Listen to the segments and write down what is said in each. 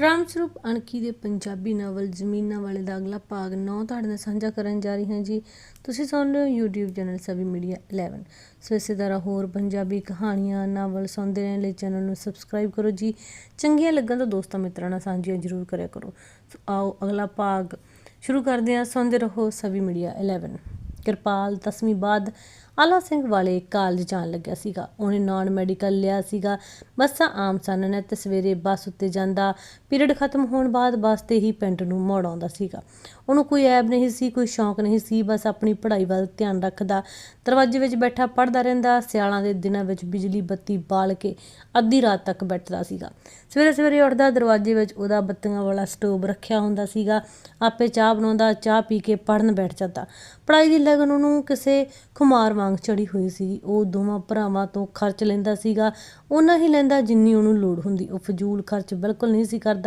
ਰਾਮ ਸਰੂਪ ਅਣਖੀ ਦੇ ਪੰਜਾਬੀ ਨਾਵਲ ਜ਼ਮੀਨਾਂ ਵਾਲੇ ਦਾ ਅਗਲਾ ਭਾਗ 9 ਤੁਹਾਡੇ ਨਾਲ ਸਾਂਝਾ ਕਰਨ ਜਾ ਰਹੀ ਹਾਂ ਜੀ। ਤੁਸੀਂ ਸੁਣ ਰਹੇ ਹੋ YouTube ਚੈਨਲ ਸਵੀ ਮੀਡੀਆ 11 ਸੋ ਇਸੇ ਤਰ੍ਹਾਂ ਹੋਰ ਪੰਜਾਬੀ ਕਹਾਣੀਆਂ, ਨਾਵਲ ਸੁਣਦੇ ਰਹਿਣ ਲਈ ਚੈਨਲ ਨੂੰ ਸਬਸਕ੍ਰਾਈਬ ਕਰੋ ਜੀ। ਚੰਗੀਆਂ ਲੱਗਣ ਤਾਂ ਦੋਸਤਾਂ ਮਿੱਤਰਾਂ ਨਾਲ ਸਾਂਝੀਆਂ ਜ਼ਰੂਰ ਕਰਿਆ ਕਰੋ। ਸੋ ਆਓ ਅਗਲਾ ਭਾਗ ਸ਼ੁਰੂ ਕਰਦੇ ਹਾਂ। ਸੁਣਦੇ ਰਹੋ ਸਵੀ ਮੀਡੀਆ 11 ਕਿਰਪਾਲ ਦਸਵੀਂ ਬਾਅਦ ਆਲਾ ਸਿੰਘ ਵਾਲੇ ਕਾਲਜ ਜਾਣ ਲੱਗਿਆ ਸੀਗਾ। ਉਹਨੇ ਨਾਨ ਮੈਡੀਕਲ ਲਿਆ ਸੀਗਾ। ਬੱਸਾਂ ਆਮ ਸਨ ਨੇ ਤੇ ਸਵੇਰੇ ਬੱਸ ਉੱਤੇ ਜਾਂਦਾ। ਪੀਰੀਅਡ ਖਤਮ ਹੋਣ ਬਾਅਦ ਬਸ ਤੇ ਹੀ ਪਿੰਡ ਨੂੰ ਮੋੜ ਆਉਂਦਾ ਸੀਗਾ। ਉਹਨੂੰ ਕੋਈ ਐਬ ਨਹੀਂ ਸੀ, ਕੋਈ ਸ਼ੌਂਕ ਨਹੀਂ ਸੀ, ਬਸ ਆਪਣੀ ਪੜ੍ਹਾਈ ਵੱਲ ਧਿਆਨ ਰੱਖਦਾ। ਦਰਵਾਜ਼ੇ ਵਿੱਚ ਬੈਠਾ ਪੜ੍ਹਦਾ ਰਹਿੰਦਾ, ਸਿਆਲਾਂ ਦੇ ਦਿਨਾਂ ਵਿੱਚ ਬਿਜਲੀ ਬੱਤੀ ਬਾਲ ਕੇ ਅੱਧੀ ਰਾਤ ਤੱਕ ਬੈਠਦਾ ਸੀਗਾ। ਸਵੇਰੇ ਸਵੇਰੇ ਉੱਠਦਾ, ਦਰਵਾਜ਼ੇ ਵਿੱਚ ਉਹਦਾ ਬੱਤੀਆਂ ਵਾਲਾ ਸਟੋਵ ਰੱਖਿਆ ਹੁੰਦਾ ਸੀਗਾ। ਆਪੇ ਚਾਹ ਬਣਾਉਂਦਾ, ਚਾਹ ਪੀ ਕੇ ਪੜਨ ਬੈਠ ਜਾਂਦਾ। ਪੜ੍ਹਾਈ ਦੀ ਲਗਨ ਉਹਨੂੰ ਕਿਸੇ ਖੁਮਾਰ ਵਾਂਗ ਚੜੀ ਹੋਈ ਸੀ। ਉਹ ਦੋਵਾਂ ਭਰਾਵਾਂ ਤੋਂ ਖਰਚ ਲੈਂਦਾ ਸੀਗਾ। ਉਹਨਾਂ ਹੀ ਲੈਂਦਾ ਜਿੰਨੀ ਉਹਨੂੰ ਲੋੜ ਹੁੰਦੀ। ਉਹ ਫਜ਼ੂਲ ਖਰਚ ਬਿਲਕੁਲ ਨਹੀਂ ਸੀ ਕਰਦਾ।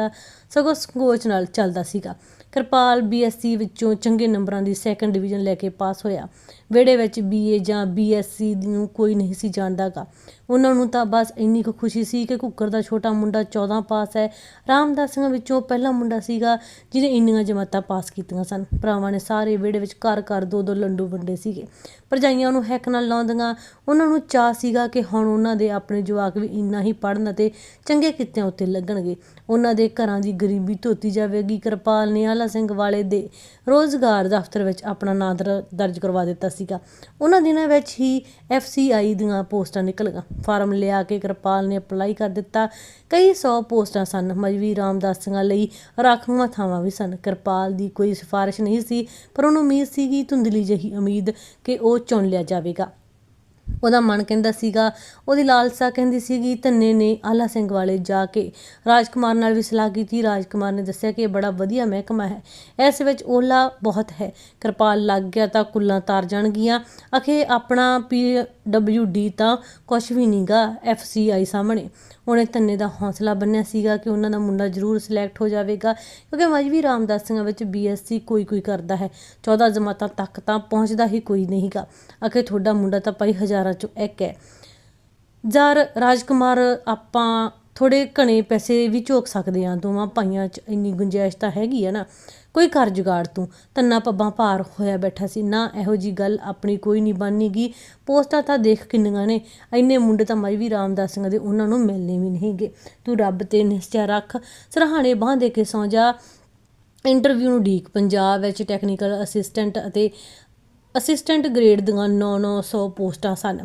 ਸਗੋਂ ਸੰਕੋਚ ਨਾਲ ਚੱਲਦਾ ਸੀਗਾ। ਕਿਰਪਾਲ ਬੀਐਸਸੀ ਵਿੱਚੋਂ ਚੰਗੇ ਨੰਬਰਾਂ ਦੀ ਸੈਕੰਡ ਡਿਵੀਜ਼ਨ ਲੈ ਕੇ ਪਾਸ ਹੋਇਆ। ਵਿਹੜੇ ਵਿੱਚ ਬੀਏ ਜਾਂ ਬੀਐਸਸੀ ਨੂੰ ਕੋਈ ਨਹੀਂ ਸੀ ਜਾਣਦਾਗਾ। ਉਹਨਾਂ ਨੂੰ ਤਾਂ ਬਸ ਇੰਨੀ ਕੁ ਖੁਸ਼ੀ ਸੀ ਕਿ ਕੁੱਕਰ ਦਾ ਛੋਟਾ ਮੁੰਡਾ 14 ਪਾਸ ਹੈ। ਰਾਮਦਾਸੀਆਂ ਵਿੱਚੋਂ ਪਹਿਲਾ ਮੁੰਡਾ ਸੀਗਾ ਜਿਹਨੇ ਇੰਨੀਆਂ ਜਮਾਤਾਂ ਪਾਸ ਕੀਤੀਆਂ ਸਨ। ਭਰਾਵਾਂ ਨੇ ਸਾਰੇ ਵਿਹੜੇ ਵਿੱਚ ਘਰ ਘਰ ਦੋ ਦੋ ਲੰਡੂ ਵੰਡੇ ਸੀਗੇ। ਭਰਜਾਈਆਂ ਨੂੰ ਹੈਕ ਨਾਲ ਲਾਉਂਦੀਆਂ। ਉਹਨਾਂ ਨੂੰ ਚਾਹ ਸੀਗਾ ਕਿ ਹੁਣ ਉਹਨਾਂ ਦੇ ਆਪਣੇ ਜਵਾਕ ਵੀ ਇੰਨਾ ਹੀ ਪੜ੍ਹਨ ਅਤੇ ਚੰਗੇ ਕਿੱਤਿਆਂ ਉੱਤੇ ਲੱਗਣਗੇ। ਉਹਨਾਂ ਦੇ ਘਰਾਂ ਦੀ ਗਰੀਬੀ ਧੋਤੀ ਜਾਵੇਗੀ। ਕਿਰਪਾਲ ਨੇ ਆਲਾ ਸਿੰਘ ਵਾਲੇ ਦੇ ਰੋਜ਼ਗਾਰ ਦਫ਼ਤਰ ਵਿੱਚ ਆਪਣਾ ਨਾਂ ਦਰ- ਦਰਜ ਕਰਵਾ ਦਿੱਤਾ ਸੀਗਾ। ਉਹਨਾਂ ਦਿਨਾਂ ਵਿੱਚ ਹੀ ਐਫਸੀਆਈ ਦੀਆਂ ਪੋਸਟਾਂ ਨਿਕਲ ਗਈਆਂ ਫਾਰਮ ਲਿਆ ਕੇ ਕਿਰਪਾਲ ਨੇ ਅਪਲਾਈ ਕਰ ਦਿੱਤਾ। ਕਈ ਸੌ ਪੋਸਟਾਂ ਸਨ। ਮਜਵੀ ਰਾਮਦਾਸੀਆਂ ਲਈ ਰਾਖਵਾਂ ਥਾਵਾਂ ਵੀ ਸਨ। ਕਿਰਪਾਲ ਦੀ ਕੋਈ ਸਿਫਾਰਿਸ਼ ਨਹੀਂ ਸੀ, ਪਰ ਉਹਨੂੰ ਉਮੀਦ ਸੀ ਕਿ ਧੁੰਦਲੀ ਜਿਹੀ ਉਮੀਦ ਕਿ ਉਹ ਚੁਣ ਲਿਆ ਜਾਵੇਗਾ। ਉਹਦਾ ਮਨ ਕਹਿੰਦਾ ਸੀਗਾ, ਉਹਦੀ ਲਾਲਸਾ ਕਹਿੰਦੀ ਸੀਗੀ, ਧੰਨੇ ਨੇ ਆਲਾ ਸਿੰਘ ਵਾਲੇ ਜਾ ਕੇ। ਰਾਜਕੁਮਾਰ ਨਾਲ ਵੀ ਸਲਾਹ ਕੀਤੀ। ਰਾਜਕੁਮਾਰ ਨੇ ਦੱਸਿਆ ਕਿ ਇਹ ਬੜਾ ਵਧੀਆ ਮਹਿਕਮਾ ਹੈ। ਇਸ ਵਿੱਚ ਓਲਾ ਬਹੁਤ ਹੈ। ਕਿਰਪਾਲ ਲੱਗ ਗਿਆ ਤਾਂ ਕੁੱਲਾਂ ਤਾਰ ਜਾਣਗੀਆਂ। ਅਖੇ ਆਪਣਾ ਪੀ ਡਬਲਯੂ ਡੀ ਤਾਂ ਕੁਛ ਵੀ ਨਹੀਂਗਾ ਐਫ ਸੀ ਆਈ ਸਾਹਮਣੇ। ਉਹਨੇ ਧੰਨੇ ਦਾ ਹੌਸਲਾ ਬੰਨਿਆ ਸੀਗਾ ਕਿ ਉਹਨਾਂ ਦਾ ਮੁੰਡਾ ਜ਼ਰੂਰ ਸਿਲੈਕਟ ਹੋ ਜਾਵੇਗਾ, ਕਿਉਂਕਿ ਮਜਵੀ ਰਾਮਦਾਸ ਸਿੰਘਾਂ ਵਿੱਚ ਬੀਐਸਸੀ ਕੋਈ ਕੋਈ ਕਰਦਾ ਹੈ। 14 ਜਮਾਤਾਂ ਤੱਕ ਤਾਂ ਪਹੁੰਚਦਾ ਹੀ ਕੋਈ ਨਹੀਂਗਾ। ਅਖੇ ਤੁਹਾਡਾ ਮੁੰਡਾ ਤਾਂ ਭਾਈ ਹਜ਼ਾਰਾਂ ਚੋਂ ਇੱਕ ਹੈ। ਜਰ ਰਾਜਕੁਮਾਰ, ਆਪਾਂ ਥੋੜੇ ਘਣੇ ਪੈਸੇ ਵੀ ਝੋਕ ਸਕਦੇ ਆ ਦੋਵਾਂ ਭਾਈਆਂ 'ਚ ਇੰਨੀ ਗੁੰਜਾਇਸ਼ ਤਾਂ ਹੈਗੀ ਆ ਨਾ। ਕੋਈ ਕਰ ਜੁਗਾੜ ਤੂੰ। ਤੰਨਾ ਪੱਬਾਂ ਭਾਰ ਹੋਇਆ ਬੈਠਾ ਸੀ। ਨਾ ਇਹੋ ਜੀ ਗੱਲ ਆਪਣੀ ਕੋਈ ਨਹੀਂ ਬਣਨੀਗੀ। ਪੋਸਟਾਂ ਤਾਂ ਦੇਖ ਕਿੰਨੀਆਂ ਨੇ। ਇੰਨੇ ਮੁੰਡੇ ਤਾਂ ਮੈਂ ਵੀ ਰਾਮਦਾਸ ਸਿੰਘ ਦੇ ਉਹਨਾਂ ਨੂੰ ਮਿਲਨੇ ਵੀ ਨਹੀਂਗੇ ਤੂੰ ਰੱਬ ਤੇ ਨਿਸ਼ਚੈ ਰੱਖ। ਸਰਹਾਣੇ ਬਾਂਹ ਦੇ ਕੇ ਸੌਂ ਜਾ। ਇੰਟਰਵਿਊ ਨੂੰ ਢੀਕ ਪੰਜਾਬ ਵਿੱਚ ਟੈਕਨੀਕਲ ਅਸਿਸਟੈਂਟ ਅਤੇ ਅਸਿਸਟੈਂਟ ਗ੍ਰੇਡ ਦੀਆਂ 9-900 ਪੋਸਟਾਂ ਸਨ।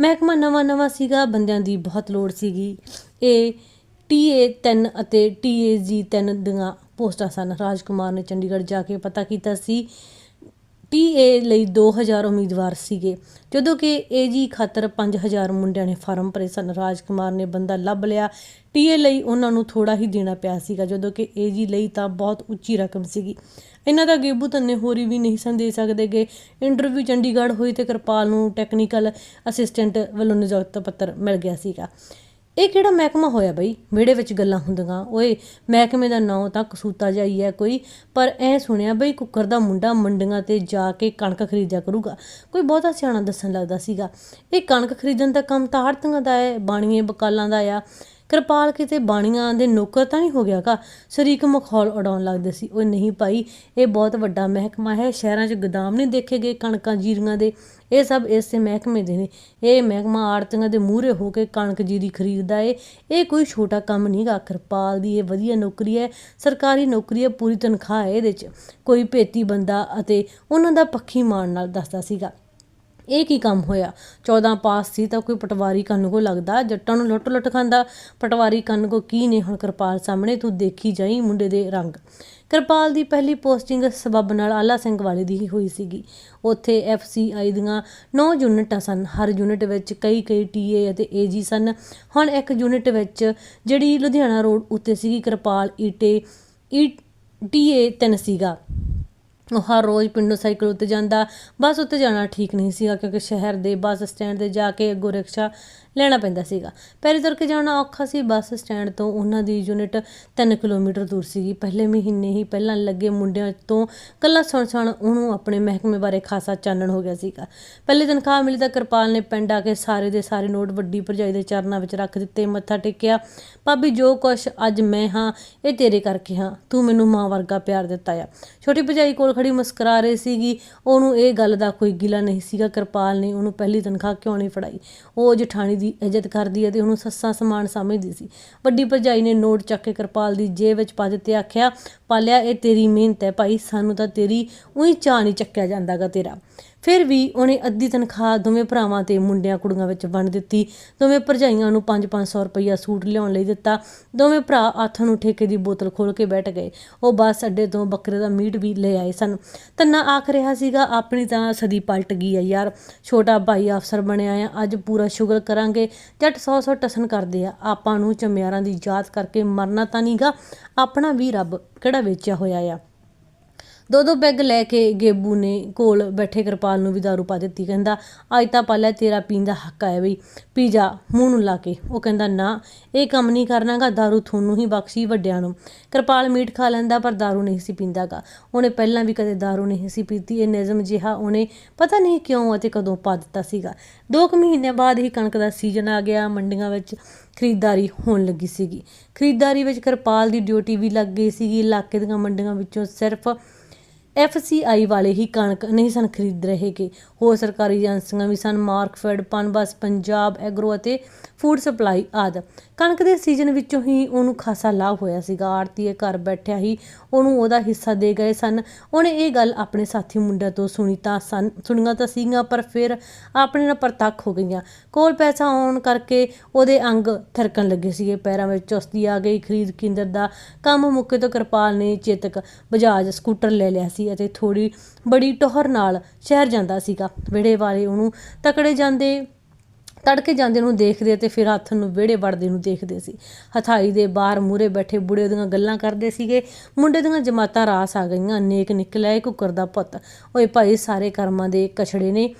ਮਹਿਕਮਾ ਨਵਾਂ-ਨਵਾਂ ਸੀਗਾ। ਬੰਦਿਆਂ ਦੀ ਬਹੁਤ ਲੋੜ ਸੀਗੀ। ਇਹ ਟੀਏ 3 ਅਤੇ ਟੀਏਜੀ 3 ਦੀਆਂ ਪੋਸਟਾਂ ਸਨ। ਰਾਜਕੁਮਾਰ ਨੇ ਚੰਡੀਗੜ੍ਹ ਜਾ ਕੇ ਪਤਾ ਕੀਤਾ ਸੀ ਟੀਏ ਲਈ 2000 ਉਮੀਦਵਾਰ ਸੀਗੇ। ਜਦੋਂ ਕਿ ਏਜੀ ਖਾਤਰ 5000 ਮੁੰਡਿਆਂ ਨੇ ਫਾਰਮ ਭਰੇ ਸਨ। ਰਾਜਕੁਮਾਰ ਨੇ ਬੰਦਾ ਲੱਭ ਲਿਆ। ਟੀਏ ਲਈ ਉਹਨਾਂ ਨੂੰ ਥੋੜਾ ਹੀ ਦੇਣਾ ਪਿਆ ਸੀਗਾ। ਜਦੋਂ ਕਿ ਏਜੀ ਲਈ ਤਾਂ ਬਹੁਤ ਉੱਚੀ ਰਕਮ ਸੀਗੀ। ਇਹਨਾਂ ਦਾ ਗੇਬੂ ਤੰਨੇ ਹੋਰੀ ਵੀ ਨਹੀਂ ਸਨ ਦੇ ਸਕਦੇਗੇ ਇੰਟਰਵਿਊ ਚੰਡੀਗੜ੍ਹ ਹੋਈ ਤੇ ਕਿਰਪਾਲ ਨੂੰ ਟੈਕਨੀਕਲ ਅਸਿਸਟੈਂਟ ਵੱਲੋਂ ਨਿਯੁਕਤ ਪੱਤਰ ਮਿਲ ਗਿਆ ਸੀਗਾ। ਇਹ ਕਿਹੜਾ ਮਹਿਕਮਾ ਹੋਇਆ ਬਈ? ਵਿਹੜੇ ਵਿੱਚ ਗੱਲਾਂ ਹੁੰਦੀਆਂ। ਓਏ, ਮਹਿਕਮੇ ਦਾ ਨਾਂ ਤਾਂ ਕਸੂਤਾ ਜਾਈ ਹੈ ਕੋਈ। ਪਰ ਐ ਸੁਣਿਆ ਬਈ, ਕੁੱਕਰ ਦਾ ਮੁੰਡਾ ਮੰਡੀਆਂ ਤੇ ਜਾ ਕੇ ਕਣਕ ਖਰੀਦਿਆ ਕਰੂਗਾ। ਕੋਈ ਬਹੁਤਾ ਸਿਆਣਾ ਦੱਸਣ ਲੱਗਦਾ ਸੀਗਾ। ਇਹ ਕਣਕ ਖਰੀਦਣ ਦਾ ਕੰਮ ਤਾਂ ਆੜਤੀਆਂ ਦਾ ਹੈ ਬਾਣੀਏ ਬਕਾਲਾਂ ਦਾ ਆ। ਕਿਰਪਾਲ ਕਿਤੇ ਬਾਣੀਆਂ ਦੇ ਨੌਕਰ ਤਾਂ ਨਹੀਂ ਹੋ ਗਿਆ ਕਾ? ਸ਼ਰੀਕ ਮਖੌਲ ਉਡਾਉਣ ਲੱਗਦੇ ਸੀ। ਉਹ ਨਹੀਂ ਭਾਈ, ਇਹ ਬਹੁਤ ਵੱਡਾ ਮਹਿਕਮਾ ਹੈ। ਸ਼ਹਿਰਾਂ 'ਚ ਗੋਦਾਮ ਨਹੀਂ ਦੇਖੇ ਗਏ, ਕਣਕਾਂ ਜੀਰੀਆਂ ਦੇ। ਇਹ ਸਭ ਇਸੇ ਮਹਿਕਮੇ ਦੇ ਨੇ। ਇਹ ਮਹਿਕਮਾ ਆੜਤੀਆਂ ਦੇ ਮੂਹਰੇ ਹੋ ਕੇ ਕਣਕ ਜੀਰੀ ਖਰੀਦਦਾ ਏ। ਇਹ ਕੋਈ ਛੋਟਾ ਕੰਮ ਨਹੀਂਗਾ ਕਿਰਪਾਲ ਦੀ ਇਹ ਵਧੀਆ ਨੌਕਰੀ ਹੈ। ਸਰਕਾਰੀ ਨੌਕਰੀ ਹੈ, ਪੂਰੀ ਤਨਖਾਹ ਹੈ ਇਹਦੇ 'ਚ। ਕੋਈ ਭੇਤੀ ਬੰਦਾ ਅਤੇ ਉਹਨਾਂ ਦਾ ਪੱਖੀ ਮਾਣ ਨਾਲ ਦੱਸਦਾ ਸੀਗਾ। ਇਹ ਕੀ ਕੰਮ ਹੋਇਆ? 14 ਪਾਸ ਸੀ ਤਾਂ ਕੋਈ ਪਟਵਾਰੀ ਕੰਨ ਕੋ ਲੱਗਦਾ? ਜੱਟਾਂ ਨੂੰ ਲੁੱਟ ਲੁੱਟ ਖਾਂਦਾ? ਪਟਵਾਰੀ ਕੰਨ ਕੋ ਕੀ ਨੇ ਹੁਣ ਕਿਰਪਾਲ ਸਾਹਮਣੇ? ਤੂੰ ਦੇਖੀ ਜਾਈ ਮੁੰਡੇ ਦੇ ਰੰਗ। ਕਿਰਪਾਲ ਦੀ ਪਹਿਲੀ ਪੋਸਟਿੰਗ ਸਬੱਬ ਨਾਲ ਆਲਾ ਸਿੰਘ ਵਾਲੇ ਦੀ ਹੀ ਹੋਈ ਸੀਗੀ। ਉੱਥੇ ਐਫਸੀਆਈ ਦੀਆਂ 9 ਯੂਨਿਟਾਂ ਸਨ। ਹਰ ਯੂਨਿਟ ਵਿੱਚ ਕਈ ਕਈ ਟੀਏ ਅਤੇ ਏਜੀ ਸਨ। ਹੁਣ ਇੱਕ ਯੂਨਿਟ ਵਿੱਚ ਜਿਹੜੀ ਲੁਧਿਆਣਾ ਰੋਡ ਉੱਤੇ ਸੀਗੀ ਕਿਰਪਾਲ ਈਟੇ, ਈ ਟੀਏ 3 ਸੀਗਾ। ਉਹ ਹਰ ਰੋਜ਼ ਪਿੰਡੋਂ ਸਾਈਕਲ ਉੱਤੇ ਜਾਂਦਾ, ਬੱਸ ਉੱਤੇ ਜਾਣਾ ਠੀਕ ਨਹੀਂ ਸੀਗਾ ਕਿਉਂਕਿ ਸ਼ਹਿਰ ਦੇ ਬੱਸ ਸਟੈਂਡ ਤੇ ਜਾ ਕੇ ਅੱਗੋਂ ਰਿਕਸ਼ਾ ਲੈਣਾ ਪੈਂਦਾ ਸੀਗਾ। ਪੈਰੀ ਤੁਰ ਕੇ ਜਾਣਾ ਔਖਾ ਸੀ, ਬੱਸ ਸਟੈਂਡ ਤੋਂ ਉਹਨਾਂ ਦੀ ਯੂਨਿਟ 3 ਕਿਲੋਮੀਟਰ ਦੂਰ ਸੀਗੀ। ਪਹਿਲੇ ਮਹੀਨੇ ਹੀ ਪਹਿਲਾਂ ਲੱਗੇ ਮੁੰਡਿਆਂ ਤੋਂ ਕੱਲਾ ਸੁਣ ਸੁਣ ਉਹਨੂੰ ਆਪਣੇ ਮਹਿਕਮੇ ਬਾਰੇ ਖਾਸਾ ਚਾਨਣ ਹੋ ਗਿਆ ਸੀਗਾ। ਪਹਿਲੀ ਤਨਖਾਹ ਮਿਲੀ ਤਾਂ ਕਿਰਪਾਲ ਨੇ ਪਿੰਡ ਆ ਕੇ ਸਾਰੇ ਦੇ ਸਾਰੇ ਨੋਟ ਵੱਡੀ ਭਰਜਾਈ ਦੇ ਚਰਨਾਂ ਵਿੱਚ ਰੱਖ ਦਿੱਤੇ, ਮੱਥਾ ਟੇਕਿਆ, ਭਾਬੀ ਜੋ ਕੁਛ ਅੱਜ ਮੈਂ ਹਾਂ, ਇਹ ਤੇਰੇ ਕਰਕੇ ਹਾਂ, ਤੂੰ ਮੈਨੂੰ ਮਾਂ ਵਰਗਾ ਪਿਆਰ ਦਿੱਤਾ ਆ। ਛੋਟੀ ਭਰਜਾਈ ਕੋਲ ਖੜੀ ਮੁਸਕਰਾ ਰਹੀ ਸੀਗੀ। ਉਹਨੂੰ ਇਹ ਗੱਲ ਦਾ ਕੋਈ ਗਿਲਾ ਨਹੀਂ ਸੀਗਾ। ਕਿਰਪਾਲ ਨੇ ਉਹਨੂੰ ਪਹਿਲੀ ਤਨਖਾਹ ਕਿਉਂ ਨਹੀਂ ਫੜਾਈ? ਉਹ ਜਠਾਣੀ ਦੀ ਇੱਜ਼ਤ ਕਰਦੀ ਹੈ ਤੇ ਉਹਨੂੰ ਸੱਸਾਂ ਸਮਾਨ ਸਮਝਦੀ ਸੀ। ਵੱਡੀ ਭਰਜਾਈ ਨੇ ਨੋਟ ਚੱਕ ਕੇ ਕਿਰਪਾਲ ਦੀ ਜੇਬ ਵਿੱਚ ਪਾ ਦਿੱਤੇ, ਆਖਿਆ, ਪਾਲਿਆ, ਇਹ ਤੇਰੀ ਮਿਹਨਤ ਹੈ ਭਾਈ, ਸਾਨੂੰ ਤਾਂ ਤੇਰੀ ਉਹੀ ਚਾਹ ਨਹੀਂ ਚੱਕਿਆ ਜਾਂਦਾਗਾ ਤੇਰਾ। ਫਿਰ ਵੀ ਉਹਨੇ ਅੱਧੀ ਤਨਖਾਹ ਦੋਵੇਂ ਭਰਾਵਾਂ ਤੇ ਮੁੰਡਿਆਂ ਕੁੜੀਆਂ ਵਿੱਚ ਵੰਡ ਦਿੱਤੀ। ਦੋਵੇਂ ਭਰਜਾਈਆਂ ਨੂੰ 5-500 ਰੁਪਈਆ ਸੂਟ ਲਿਆਉਣ ਲਈ ਦਿੱਤਾ। ਦੋਵੇਂ ਭਰਾ ਹੱਥ ਨੂੰ ਠੇਕੇ ਦੀ ਬੋਤਲ ਖੋਲ ਕੇ ਬੈਠ ਗਏ। ਉਹ ਬੱਸ ਅੱਡੇ ਤੋਂ ਬੱਕਰੇ ਦਾ ਮੀਟ ਵੀ ਲੈ ਆਏ ਸਨ। ਤੰਨਾ ਆਖ ਰਿਹਾ ਸੀਗਾ, ਆਪਣੀ ਤਾਂ ਸਦੀ ਪਲਟ ਗਈ ਆ ਯਾਰ। ਛੋਟਾ ਭਾਈ ਅਫਸਰ ਬਣਿਆ ਆ, ਅੱਜ ਪੂਰਾ ਸ਼ੁਗਰ ਕਰਾਂਗੇ। ਜੱਟ 100-100 ਟਸਨ ਕਰਦੇ ਆ। ਆਪਾਂ ਨੂੰ ਚਮਿਆਰਾਂ ਦੀ ਯਾਦ ਕਰਕੇ ਮਰਨਾ ਤਾਂ ਨਹੀਂਗਾ ਆਪਣਾ ਵੀ ਰੱਬ ਕਿਹੜਾ ਵੇਚਿਆ ਹੋਇਆ ਆ? ਦੋ ਦੋ ਪੈਗ ਲੈ ਕੇ ਗੇਬੂ ਨੇ ਕੋਲ ਬੈਠੇ ਕਿਰਪਾਲ ਨੂੰ ਵੀ ਦਾਰੂ ਪਾ ਦਿੱਤੀ। ਕਹਿੰਦਾ, ਅੱਜ ਤਾਂ ਪਾਲਿਆ ਤੇਰਾ ਪੀਣ ਦਾ ਹੱਕ ਆਇਆ ਬਈ। ਪੀ ਜਾ, ਮੂੰਹ ਨੂੰ ਲਾ ਕੇ। ਉਹ ਕਹਿੰਦਾ, ਨਾ, ਇਹ ਕੰਮ ਨਹੀਂ ਕਰਨਾਗਾ, ਦਾਰੂ ਤੁਹਾਨੂੰ ਹੀ ਬਖਸ਼ੀ ਵੱਡਿਆਂ ਨੂੰ। ਕਿਰਪਾਲ ਮੀਟ ਖਾ ਲੈਂਦਾ, ਪਰ ਦਾਰੂ ਨਹੀਂ ਸੀ ਪੀਂਦਾਗਾ। ਉਹਨੇ ਪਹਿਲਾਂ ਵੀ ਕਦੇ ਦਾਰੂ ਨਹੀਂ ਸੀ ਪੀਤੀ। ਇਹ ਨਿਯਮ ਜਿਹਾ ਉਹਨੇ ਪਤਾ ਨਹੀਂ ਕਿਉਂ ਅਤੇ ਕਦੋਂ ਪਾ ਦਿੱਤਾ ਸੀਗਾ। ਦੋ ਕੁ ਮਹੀਨੇ ਬਾਅਦ ਹੀ ਕਣਕ ਦਾ ਸੀਜ਼ਨ ਆ ਗਿਆ। ਮੰਡੀਆਂ ਵਿੱਚ ਖਰੀਦਦਾਰੀ ਹੋਣ ਲੱਗੀ ਸੀਗੀ। ਖਰੀਦਦਾਰੀ ਵਿੱਚ ਕਿਰਪਾਲ ਦੀ ਡਿਊਟੀ ਵੀ ਲੱਗ ਗਈ ਸੀਗੀ। ਇਲਾਕੇ ਦੀਆਂ ਮੰਡੀਆਂ ਵਿੱਚੋਂ ਸਿਰਫ ਐਫਸੀਆਈ ਵਾਲੇ ਹੀ ਕਣਕ ਨਹੀਂ ਸਨ ਖਰੀਦ ਰਹੇ ਕਿ ਹੋਰ ਸਰਕਾਰੀ ਏਜੰਸੀਆਂ ਵੀ ਸਨ, ਮਾਰਕਫੈਡ, ਪਨਬਸ, ਪੰਜਾਬ ਐਗਰੋ ਅਤੇ ਫੂਡ ਸਪਲਾਈ ਆਦਿ। ਕਣਕ ਦੇ ਸੀਜ਼ਨ ਵਿੱਚੋਂ ਹੀ ਉਹਨੂੰ ਖਾਸਾ ਲਾਭ ਹੋਇਆ ਸੀਗਾ। ਆੜਤੀਏ ਘਰ ਬੈਠਿਆ ਹੀ ਉਹਨੂੰ ਉਹਦਾ ਹਿੱਸਾ ਦੇ ਗਏ ਸਨ। ਉਹਨੇ ਇਹ ਗੱਲ ਆਪਣੇ ਸਾਥੀ ਮੁੰਡਿਆਂ ਤੋਂ ਸੁਣੀ ਤਾਂ ਸਨ, ਸੁਣੀਆਂ ਤਾਂ ਸੀਗੀਆਂ, ਪਰ ਫਿਰ ਆਪਣੇ ਨਾਲ ਪ੍ਰਤੱਖ ਹੋ ਗਈਆਂ। ਕੋਲ ਪੈਸਾ ਆਉਣ ਕਰਕੇ ਉਹਦੇ ਅੰਗ ਥਰਕਣ ਲੱਗੇ ਸੀਗੇ। ਪੈਰਾਂ ਵਿੱਚ ਚੁਸਤੀ ਆ ਗਈ। ਖਰੀਦ ਕੇਂਦਰ ਦਾ ਕੰਮ ਮੁੱਕੇ ਤੋਂ ਕਿਰਪਾਲ ਨੇ ਚੇਤਕ ਬਜਾਜ ਸਕੂਟਰ ਲੈ ਲਿਆ ਸੀ ਅਤੇ ਥੋੜੀ ਬੜੀ ਟੋਹਰ ਨਾਲ ਸ਼ਹਿਰ ਜਾਂਦਾ ਸੀਗਾ। ਵਿੜੇ ਵਾਲੇ ਉਹਨੂੰ ਤਕੜੇ ਜਾਂਦੇ ਤੜਕੇ ਜਾਂਦੇ ਨੂੰ ਦੇਖਦੇ ਤੇ ਫਿਰ ਹੱਥ ਨੂੰ ਵਿਹੜੇ ਵੜਦੇ ਨੂੰ ਦੇਖਦੇ ਸੀ। ਹਥਾਈ ਦੇ ਬਾਹਰ ਮੂਰੇ ਬੈਠੇ ਬੁੜੇ ਦੀਆਂ ਗੱਲਾਂ ਕਰਦੇ ਸੀਗੇ। ਮੁੰਡੇ ਦੀਆਂ ਜਮਾਤਾਂ ਰਾਸ ਆ ਗਈਆਂ। ਨੇਕ ਨਿਕਲਿਆ ਏ ਕੁੱਕਰ ਦਾ ਪੁੱਤ। ਓਏ ਭਾਈ, ਸਾਰੇ ਕਰਮਾਂ ਦੇ ਕਛੜੇ ਨੇ।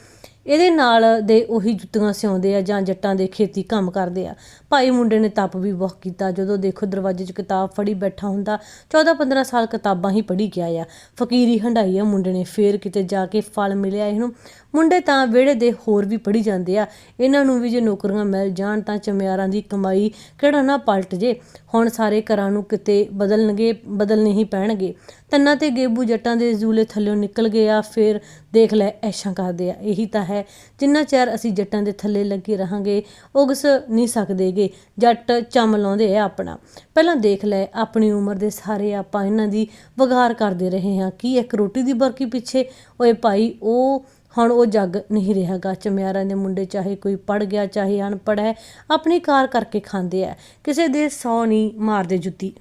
ਇਹਦੇ ਨਾਲ ਦੇ ਉਹੀ ਜੁੱਤੀਆਂ ਸਿਉਂਦੇ ਆ ਜਾਂ ਜੱਟਾਂ ਦੇ ਖੇਤੀ ਕੰਮ ਕਰਦੇ ਆ। ਭਾਈ ਮੁੰਡੇ ਨੇ ਤਪ ਵੀ ਬਹੁਤ ਕੀਤਾ। ਜਦੋਂ ਦੇਖੋ ਦਰਵਾਜ਼ੇ 'ਚ ਕਿਤਾਬ ਫੜੀ ਬੈਠਾ ਹੁੰਦਾ 14-15 ਸਾਲ ਕਿਤਾਬਾਂ ਹੀ ਪੜ੍ਹੀ ਗਿਆ ਆ। ਫਕੀਰੀ ਹੰਡਾਈ ਆ ਮੁੰਡੇ ਨੇ। ਫੇਰ ਕਿਤੇ ਜਾ ਕੇ ਫਲ ਮਿਲਿਆ ਇਹਨੂੰ। ਮੁੰਡੇ ਤਾਂ ਵਿਹੜੇ ਦੇ ਹੋਰ ਵੀ ਪੜ੍ਹੀ ਜਾਂਦੇ ਆ। ਇਹਨਾਂ ਨੂੰ ਵੀ ਜੇ ਨੌਕਰੀਆਂ ਮਿਲ ਜਾਣ ਤਾਂ ਚਮਿਆਰਾਂ ਦੀ ਕਮਾਈ ਕਿਹੜਾ ਨਾ ਪਲਟ ਜੇ। ਹੁਣ ਸਾਰੇ ਘਰਾਂ ਨੂੰ ਕਿਤੇ ਬਦਲਣਗੇ ਬਦਲਨੇ ਹੀ ਪੈਣਗੇ। ਤੰਨਾ ਤੇ ਗੇਬੂ ਜੱਟਾਂ ਦੇ ਜ਼ੂਲੇ ਥੱਲਿਓਂ ਨਿਕਲ ਗਏ ਆ ਫਿਰ ਦੇਖ ਲੈ ਐਸ਼ਾਂ ਕਰਦੇ ਆ। ਇਹੀ ਤਾਂ ਹੈ, ਜਿੰਨਾ ਚਿਰ ਅਸੀਂ ਜੱਟਾਂ ਦੇ ਥੱਲੇ ਲੱਗੇ ਰਹਾਂਗੇ, ਉਗਸ ਨਹੀਂ ਸਕਦੇਗੇ। ਜੱਟ ਚੰਮ ਲਾਉਂਦੇ ਆ ਆਪਣਾ। ਪਹਿਲਾਂ ਦੇਖ ਲੈ ਆਪਣੀ ਉਮਰ ਦੇ ਸਾਰੇ ਆਪਾਂ ਇਹਨਾਂ ਦੀ ਵਗਾਰ ਕਰਦੇ ਰਹੇ ਹਾਂ। ਕੀ ਇੱਕ ਰੋਟੀ ਦੀ ਬਰਕੀ ਪਿੱਛੇ? ਓਏ ਭਾਈ, ਉਹ ਹੁਣ ਉਹ ਜੱਗ ਨਹੀਂ ਰਿਹਾਗਾ। ਚਮਿਆਰਾਂ ਦੇ ਮੁੰਡੇ ਚਾਹੇ ਕੋਈ ਪੜ ਗਿਆ, ਚਾਹੇ ਅਨਪੜ੍ਹ ਹੈ, ਆਪਣੀ ਕਾਰ ਕਰਕੇ ਖਾਂਦੇ ਆ। ਕਿਸੇ ਦੇ ਸੌ ਨਹੀਂ ਮਾਰਦੇ ਜੁੱਤੀ।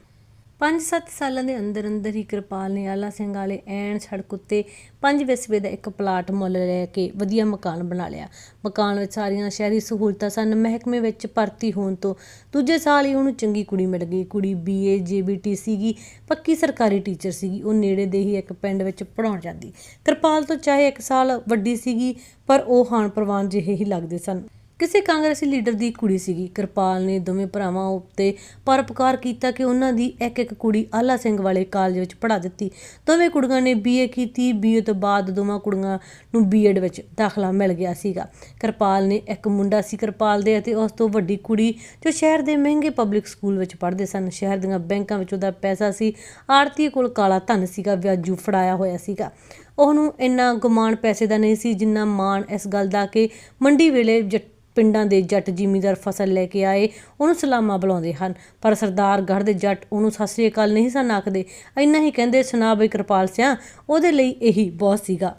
5-7 ਸਾਲਾਂ ਦੇ ਅੰਦਰ ਅੰਦਰ ਹੀ ਕਿਰਪਾਲ ਨੇ ਆਲਾ ਸਿੰਘ ਵਾਲੇ ਐਨ ਸੜਕ ਉੱਤੇ ਪੰਜ ਵਿਸਵੇ ਦਾ ਇੱਕ ਪਲਾਟ ਮੁੱਲ ਲੈ ਕੇ ਵਧੀਆ ਮਕਾਨ ਬਣਾ ਲਿਆ। ਮਕਾਨ ਵਿੱਚ ਸਾਰੀਆਂ ਸ਼ਹਿਰੀ ਸਹੂਲਤਾਂ ਸਨ। ਮਹਿਕਮੇ ਵਿੱਚ ਭਰਤੀ ਹੋਣ ਤੋਂ ਦੂਜੇ ਸਾਲ ਹੀ ਉਹਨੂੰ ਚੰਗੀ ਕੁੜੀ ਮਿਲ ਗਈ। ਕੁੜੀ ਬੀਏ ਜੀਬੀਟੀ ਸੀਗੀ, ਪੱਕੀ ਸਰਕਾਰੀ ਟੀਚਰ ਸੀਗੀ। ਉਹ ਨੇੜੇ ਦੇ ਹੀ ਇੱਕ ਪਿੰਡ ਵਿੱਚ ਪੜਾਉਣ ਜਾਂਦੀ। ਕਿਰਪਾਲ ਤੋਂ ਚਾਹੇ ਇੱਕ ਸਾਲ ਵੱਡੀ ਸੀਗੀ, ਪਰ ਉਹ ਹਾਨ ਪ੍ਰਵਾਨ ਜਿਹੇ ਹੀ ਲੱਗਦੇ ਸਨ। ਕਿਸੇ ਕਾਂਗਰਸੀ ਲੀਡਰ ਦੀ ਕੁੜੀ ਸੀਗੀ। ਕਿਰਪਾਲ ਨੇ ਦੋਵੇਂ ਭਰਾਵਾਂ ਉੱਤੇ ਪਰਪਕਾਰ ਕੀਤਾ ਕਿ ਉਹਨਾਂ ਦੀ ਇੱਕ ਇੱਕ ਕੁੜੀ ਆਲਾ ਸਿੰਘ ਵਾਲੇ ਕਾਲਜ ਵਿੱਚ ਪੜ੍ਹਾ ਦਿੱਤੀ। ਦੋਵੇਂ ਕੁੜੀਆਂ ਨੇ ਬੀਏ ਕੀਤੀ। ਬੀਏ ਤੋਂ ਬਾਅਦ ਦੋਵਾਂ ਕੁੜੀਆਂ ਨੂੰ ਬੀਐਡ ਵਿੱਚ ਦਾਖਲਾ ਮਿਲ ਗਿਆ ਸੀਗਾ। ਕਿਰਪਾਲ ਨੇ ਇੱਕ ਮੁੰਡਾ ਸੀ ਕਿਰਪਾਲ ਦੇ ਅਤੇ ਉਸ ਤੋਂ ਵੱਡੀ ਕੁੜੀ ਜੋ ਸ਼ਹਿਰ ਦੇ ਮਹਿੰਗੇ ਪਬਲਿਕ ਸਕੂਲ ਵਿੱਚ ਪੜ੍ਹਦੇ ਸਨ। ਸ਼ਹਿਰ ਦੀਆਂ ਬੈਂਕਾਂ ਵਿੱਚ ਉਹਦਾ ਪੈਸਾ ਸੀ। ਆੜਤੀ ਕੋਲ ਕਾਲਾ ਧਨ ਸੀਗਾ। ਵਿਆਜੂ ਫੜਾਇਆ ਹੋਇਆ ਸੀਗਾ। ਉਹਨੂੰ ਇੰਨਾ ਗੁਮਾਨ ਪੈਸੇ ਦਾ ਨਹੀਂ ਸੀ ਜਿੰਨਾ ਮਾਣ ਇਸ ਗੱਲ ਦਾ ਕਿ ਮੰਡੀ ਵੇਲੇ ਜੱਟ ਪਿੰਡਾਂ ਦੇ ਜੱਟ ਜ਼ਿਮੀਂਦਾਰ ਫਸਲ ਲੈ ਕੇ ਆਏ, ਉਹਨੂੰ ਸਲਾਮਾਂ ਬੁਲਾਉਂਦੇ ਹਨ। ਪਰ ਸਰਦਾਰ ਗੜ੍ਹ ਦੇ ਜੱਟ ਉਹਨੂੰ, ਸਤਿ ਸ੍ਰੀ ਅਕਾਲ, ਨਹੀਂ ਸਨ ਆਖਦੇ। ਇੰਨਾ ਹੀ ਕਹਿੰਦੇ, ਸੁਣਾ ਬਈ ਕਿਰਪਾਲ ਸਿਆ, ਉਹਦੇ ਲਈ ਇਹੀ ਬਹੁਤ ਸੀਗਾ।